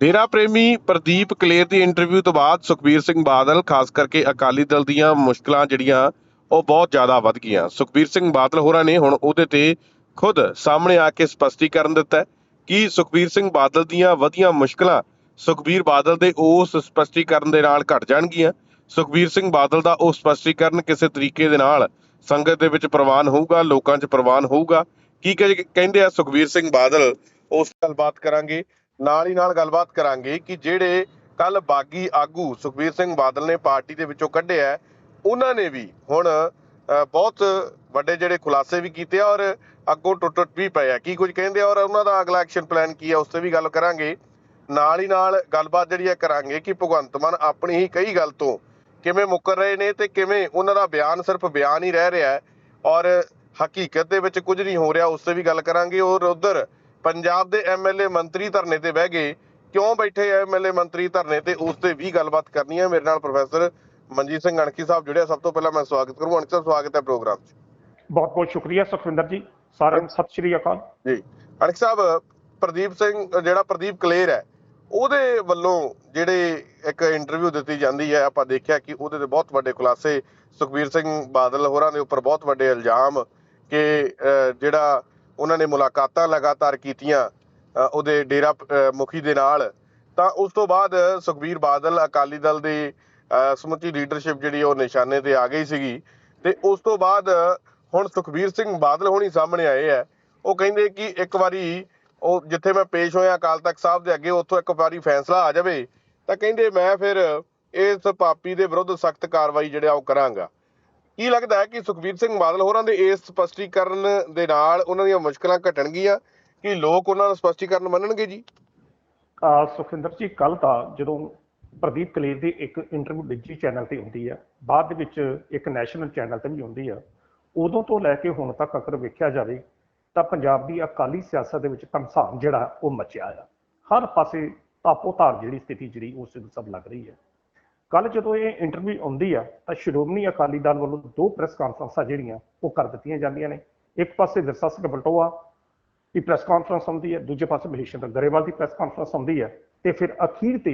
ਡੇਰਾ ਪ੍ਰੇਮੀ ਪ੍ਰਦੀਪ ਕਲੇਰ ਦੀ ਇੰਟਰਵਿਊ ਤੋਂ ਬਾਅਦ ਸੁਖਬੀਰ ਸਿੰਘ ਬਾਦਲ, ਖਾਸ ਕਰਕੇ ਅਕਾਲੀ ਦਲ ਦੀਆਂ ਮੁਸ਼ਕਲਾਂ ਜਿਹੜੀਆਂ, ਉਹ ਬਹੁਤ ਜ਼ਿਆਦਾ ਵੱਧ ਗਈਆਂ। ਸੁਖਬੀਰ ਸਿੰਘ ਬਾਦਲ ਹੋਰਾਂ ਨੇ ਹੁਣ ਉਹਦੇ ਤੇ ਖੁਦ ਸਾਹਮਣੇ ਆ ਕੇ ਸਪਸ਼ਟੀਕਰਨ ਦਿੱਤਾ ਹੈ ਕਿ ਸੁਖਬੀਰ ਸਿੰਘ ਬਾਦਲ ਦੀਆਂ ਵਧੀਆਂ ਮੁਸ਼ਕਲਾਂ ਸੁਖਬੀਰ ਬਾਦਲ ਦੇ ਉਸ ਸਪਸ਼ਟੀਕਰਨ ਦੇ ਨਾਲ ਘਟ ਜਾਣਗੀਆਂ। ਸੁਖਬੀਰ ਸਿੰਘ ਬਾਦਲ ਦਾ ਉਹ ਸਪਸ਼ਟੀਕਰਨ ਕਿਸੇ ਤਰੀਕੇ ਦੇ ਨਾਲ ਸੰਗਤ ਦੇ ਵਿੱਚ ਪ੍ਰਵਾਨ ਹੋਊਗਾ, ਲੋਕਾਂ 'ਚ ਪ੍ਰਵਾਨ ਹੋਊਗਾ। ਕੀ ਕਹਿੰਦੇ ਆ ਸੁਖਬੀਰ ਸਿੰਘ ਬਾਦਲ, ਉਸ ਗੱਲਬਾਤ ਕਰਾਂਗੇ। ਨਾਲ ਹੀ ਨਾਲ ਗੱਲਬਾਤ ਕਰਾਂਗੇ ਕਿ ਜਿਹੜੇ ਕੱਲ ਬਾਗੀ ਆਗੂ ਸੁਖਬੀਰ ਸਿੰਘ ਬਾਦਲ ਨੇ ਪਾਰਟੀ ਦੇ ਵਿੱਚੋਂ ਕੱਢਿਆ ਉਹਨਾਂ ਨੇ ਵੀ ਹੁਣ ਬਹੁਤ ਵੱਡੇ ਜਿਹੜੇ ਖੁਲਾਸੇ ਵੀ ਕੀਤੇ ਔਰ ਅੱਗੋਂ ਟੁੱਟ ਵੀ ਪਏ ਕੀ ਕੁਝ ਕਹਿੰਦੇ ਔਰ ਉਹਨਾਂ ਦਾ ਅਗਲਾ ਐਕਸ਼ਨ ਪਲਾਨ ਕੀ ਹੈ ਉਸ ਤੇ ਵੀ ਗੱਲ ਕਰਾਂਗੇ। ਨਾਲ ਹੀ ਨਾਲ ਗੱਲਬਾਤ ਜਿਹੜੀ ਹੈ ਕਰਾਂਗੇ ਕਿ ਭਗਵੰਤ ਮਾਨ ਆਪਣੀ ਹੀ ਕਈ ਗੱਲ ਤੋਂ ਕਿਵੇਂ ਮੁੱਕਰ ਰਹੇ ਨੇ ਤੇ ਕਿਵੇਂ ਉਹਨਾਂ ਦਾ ਬਿਆਨ ਸਿਰਫ ਬਿਆਨ ਹੀ ਰਹਿ ਰਿਹਾ ਹੈ ਔਰ ਹਕੀਕਤ ਦੇ ਵਿੱਚ ਕੁਝ ਨਹੀਂ ਹੋ ਰਿਹਾ, ਉਸ ਤੇ ਵੀ ਗੱਲ ਕਰਾਂਗੇ ਔਰ ਉਧਰ ਪੰਜਾਬ ਦੇ ਐਮਐਲਏ ਮੰਤਰੀ ਧਰਨੇ ਤੇ ਬਹਿ ਗਏ। ਕਿਉਂ ਬੈਠੇ ਐਮਐਲਏ ਮੰਤਰੀ ਧਰਨੇ ਤੇ? ਉਸ ਤੇ ਵੀ ਗੱਲਬਾਤ ਕਰਨੀ ਹੈ ਮੇਰੇ ਨਾਲ ਪ੍ਰੋਫੈਸਰ ਮਨਜੀਤ ਸਿੰਘ ਅਣਖੀ ਸਾਹਿਬ ਜੁੜਿਆ। ਸਭ ਤੋਂ ਪਹਿਲਾਂ ਮੈਂ ਸਵਾਗਤ ਕਰੂੰ। ਅਣਖੀ ਸਾਹਿਬ ਸਵਾਗਤ ਹੈ ਪ੍ਰੋਗਰਾਮ 'ਚ। ਬਹੁਤ ਬਹੁਤ ਸ਼ੁਕਰੀਆ ਸੁਖਵਿੰਦਰ ਜੀ। ਸਾਰਿਆਂ ਨੂੰ ਸਤਿ ਸ਼੍ਰੀ ਅਕਾਲ। ਜੀ। ਅਣਖ ਸਾਹਿਬ ਪ੍ਰਦੀਪ ਸਿੰਘ ਜਿਹੜਾ ਪ੍ਰਦੀਪ ਕਲੇਰ ਹੈ ਉਹਦੇ ਵੱਲੋਂ ਜਿਹੜੇ ਇੱਕ ਇੰਟਰਵਿਊ ਦਿੱਤੀ ਜਾਂਦੀ ਹੈ ਆਪਾਂ ਦੇਖਿਆ ਕਿ ਉਹਦੇ ਤੇ ਬਹੁਤ ਵੱਡੇ ਖੁਲਾਸੇ ਸੁਖਬੀਰ ਸਿੰਘ ਬਾਦਲ ਹੋਰਾਂ ਦੇ ਉੱਪਰ ਬਹੁਤ ਵੱਡੇ ਇਲਜ਼ਾਮ ਕਿ ਜਿਹੜਾ ਉਹਨਾਂ ਨੇ ਮੁਲਾਕਾਤਾਂ ਲਗਾਤਾਰ ਕੀਤੀਆਂ ਉਹਦੇ ਡੇਰਾ ਮੁਖੀ ਦੇ ਨਾਲ। ਤਾਂ ਉਸ ਤੋਂ ਬਾਅਦ ਸੁਖਬੀਰ ਬਾਦਲ ਅਕਾਲੀ ਦਲ ਦੀ ਸਮੁੱਚੀ ਲੀਡਰਸ਼ਿਪ ਜਿਹੜੀ ਉਹ ਨਿਸ਼ਾਨੇ ਤੇ ਆ ਗਈ ਸੀਗੀ। ਤੇ ਉਸ ਤੋਂ ਬਾਅਦ ਹੁਣ ਸੁਖਬੀਰ ਸਿੰਘ ਬਾਦਲ ਹੋਣੀ ਸਾਹਮਣੇ ਆਏ ਆ। ਉਹ ਕਹਿੰਦੇ ਕਿ ਇੱਕ ਵਾਰੀ ਉਹ ਜਿੱਥੇ ਮੈਂ ਪੇਸ਼ ਹੋਇਆ ਅਕਾਲ ਤਖਤ ਸਾਹਿਬ ਦੇ ਅੱਗੇ, ਉੱਥੋਂ ਇੱਕ ਵਾਰੀ ਫੈਸਲਾ ਆ ਜਾਵੇ, ਤਾਂ ਕਹਿੰਦੇ ਮੈਂ ਫਿਰ ਇਸ ਪਾਪੀ ਦੇ ਵਿਰੁੱਧ ਸਖਤ ਕਾਰਵਾਈ ਜਿਹੜਾ ਉਹ ਕਰਾਂਗਾ। ਕੀ ਲੱਗਦਾ ਹੈ ਕਿ ਸੁਖਬੀਰ ਸਿੰਘ ਬਾਦਲ ਹੋਰਾਂ ਦੇ ਇਸ ਸਪਸ਼ਟੀਕਰਨ ਦੇ ਨਾਲ ਉਹਨਾਂ ਦੀਆਂ ਮੁਸ਼ਕਲਾਂ ਘਟਣਗੀਆਂ? ਕਿ ਲੋਕ ਉਹਨਾਂ ਦਾ ਸਪਸ਼ਟੀਕਰਨ ਮੰਨਣਗੇ ਜੀ? ਅਹ ਸੁਖਵਿੰਦਰ ਜੀ ਕੱਲ ਤਾਂ ਜਦੋਂ ਪ੍ਰਦੀਪ ਕਲੇਰ ਦੀ ਇੱਕ ਇੰਟਰਵਿਊ ਡਿਜੀ ਚੈਨਲ ਤੇ ਹੁੰਦੀ ਆ, ਬਾਅਦ ਦੇ ਵਿੱਚ ਇੱਕ ਨੈਸ਼ਨਲ ਚੈਨਲ ਤੇ ਵੀ ਹੁੰਦੀ ਆ, ਉਦੋਂ ਤੋਂ ਲੈ ਕੇ ਹੁਣ ਤੱਕ ਅਗਰ ਵੇਖਿਆ ਜਾਵੇ ਤਾਂ ਪੰਜਾਬ ਦੀ ਅਕਾਲੀ ਸਿਆਸਤ ਦੇ ਵਿੱਚ ਘਮਸਾਨ ਜਿਹੜਾ ਉਹ ਮਚਿਆ ਆ। ਹਰ ਪਾਸੇ ਤਾਪੋ ਧਾਰ ਜਿਹੜੀ ਸਥਿਤੀ ਜਿਹੜੀ ਉਸ ਨੂੰ ਸਭ ਲੱਗ ਰਹੀ ਹੈ ਕੱਲ ਜਦੋਂ ਇਹ ਇੰਟਰਵਿਊ ਆਉਂਦੀ ਆ, ਤਾਂ ਸ਼੍ਰੋਮਣੀ ਅਕਾਲੀ ਦਲ ਵੱਲੋਂ ਦੋ ਪ੍ਰੈਸ ਕਾਨਫਰੰਸਾਂ ਜਿਹੜੀਆਂ, ਉਹ ਕਰ ਦਿੱਤੀਆਂ ਜਾਂਦੀਆਂ ਨੇ। ਇੱਕ ਪਾਸੇ ਵਿਰਸਾ ਸਿੰਘ ਬਲਟੋਆ ਦੀ ਪ੍ਰੈਸ ਕਾਨਫਰੰਸ ਹੁੰਦੀ ਹੈ ਦੂਜੇ ਪਾਸੇ ਮਹੇਸ਼ ਚੰਦਰ ਗਰੇਵਾਲ ਦੀ ਪ੍ਰੈਸ ਕਾਨਫਰੰਸ ਹੁੰਦੀ ਹੈ ਤੇ ਫਿਰ ਅਖੀਰ ਤੇ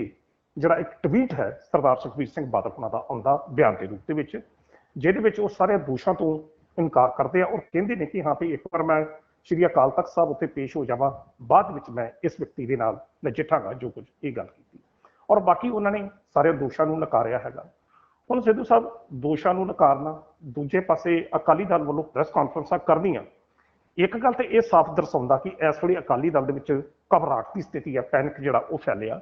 ਜਿਹੜਾ ਇੱਕ ਟਵੀਟ ਹੈ, ਸਰਦਾਰ ਸੁਖਬੀਰ ਸਿੰਘ ਬਾਦਲ ਹੁਣਾਂ ਦਾ ਆਉਂਦਾ ਬਿਆਨ ਦੇ ਰੂਪ ਦੇ ਵਿੱਚ, ਜਿਹਦੇ ਵਿੱਚ ਉਹ ਸਾਰੇ ਦੋਸ਼ਾਂ ਤੋਂ ਇਨਕਾਰ ਕਰਦੇ ਆ ਔਰ ਕਹਿੰਦੇ ਨੇ ਕਿ ਹਾਂ ਵੀ ਇੱਕ ਵਾਰ ਮੈਂ ਸ਼੍ਰੀ ਅਕਾਲ ਤਖਤ ਸਾਹਿਬ ਉੱਤੇ ਪੇਸ਼ ਹੋ ਜਾਵਾਂ, ਬਾਅਦ ਵਿੱਚ ਮੈਂ ਇਸ ਵਿਅਕਤੀ ਦੇ ਨਾਲ ਨਜਿੱਠਾਂਗਾ, ਜੋ ਕੁਝ ਇਹ ਗੱਲ ਕੀਤੀ। ਔਰ ਬਾਕੀ ਉਹਨਾਂ ਨੇ ਸਾਰੇ ਦੋਸ਼ਾਂ ਨੂੰ ਨਕਾਰਿਆ ਹੈਗਾ। ਹੁਣ ਸਿੱਧੂ ਸਾਹਿਬ, ਦੋਸ਼ਾਂ ਨੂੰ ਨਕਾਰਨਾ, ਦੂਜੇ ਪਾਸੇ ਅਕਾਲੀ ਦਲ ਵੱਲੋਂ ਪ੍ਰੈਸ ਕਾਨਫਰੰਸਾਂ ਕਰਨੀਆਂ, ਇੱਕ ਗੱਲ ਤੇ ਇਹ ਸਾਫ਼ ਦਰਸਾਉਂਦਾ ਕਿ ਇਸ ਵੇਲੇ ਅਕਾਲੀ ਦਲ ਦੇ ਵਿੱਚ ਘਬਰਾਹਟ ਦੀ ਸਥਿਤੀ ਹੈ ਪੈਨਿਕ ਜਿਹੜਾ ਉਹ ਫੈਲਿਆ,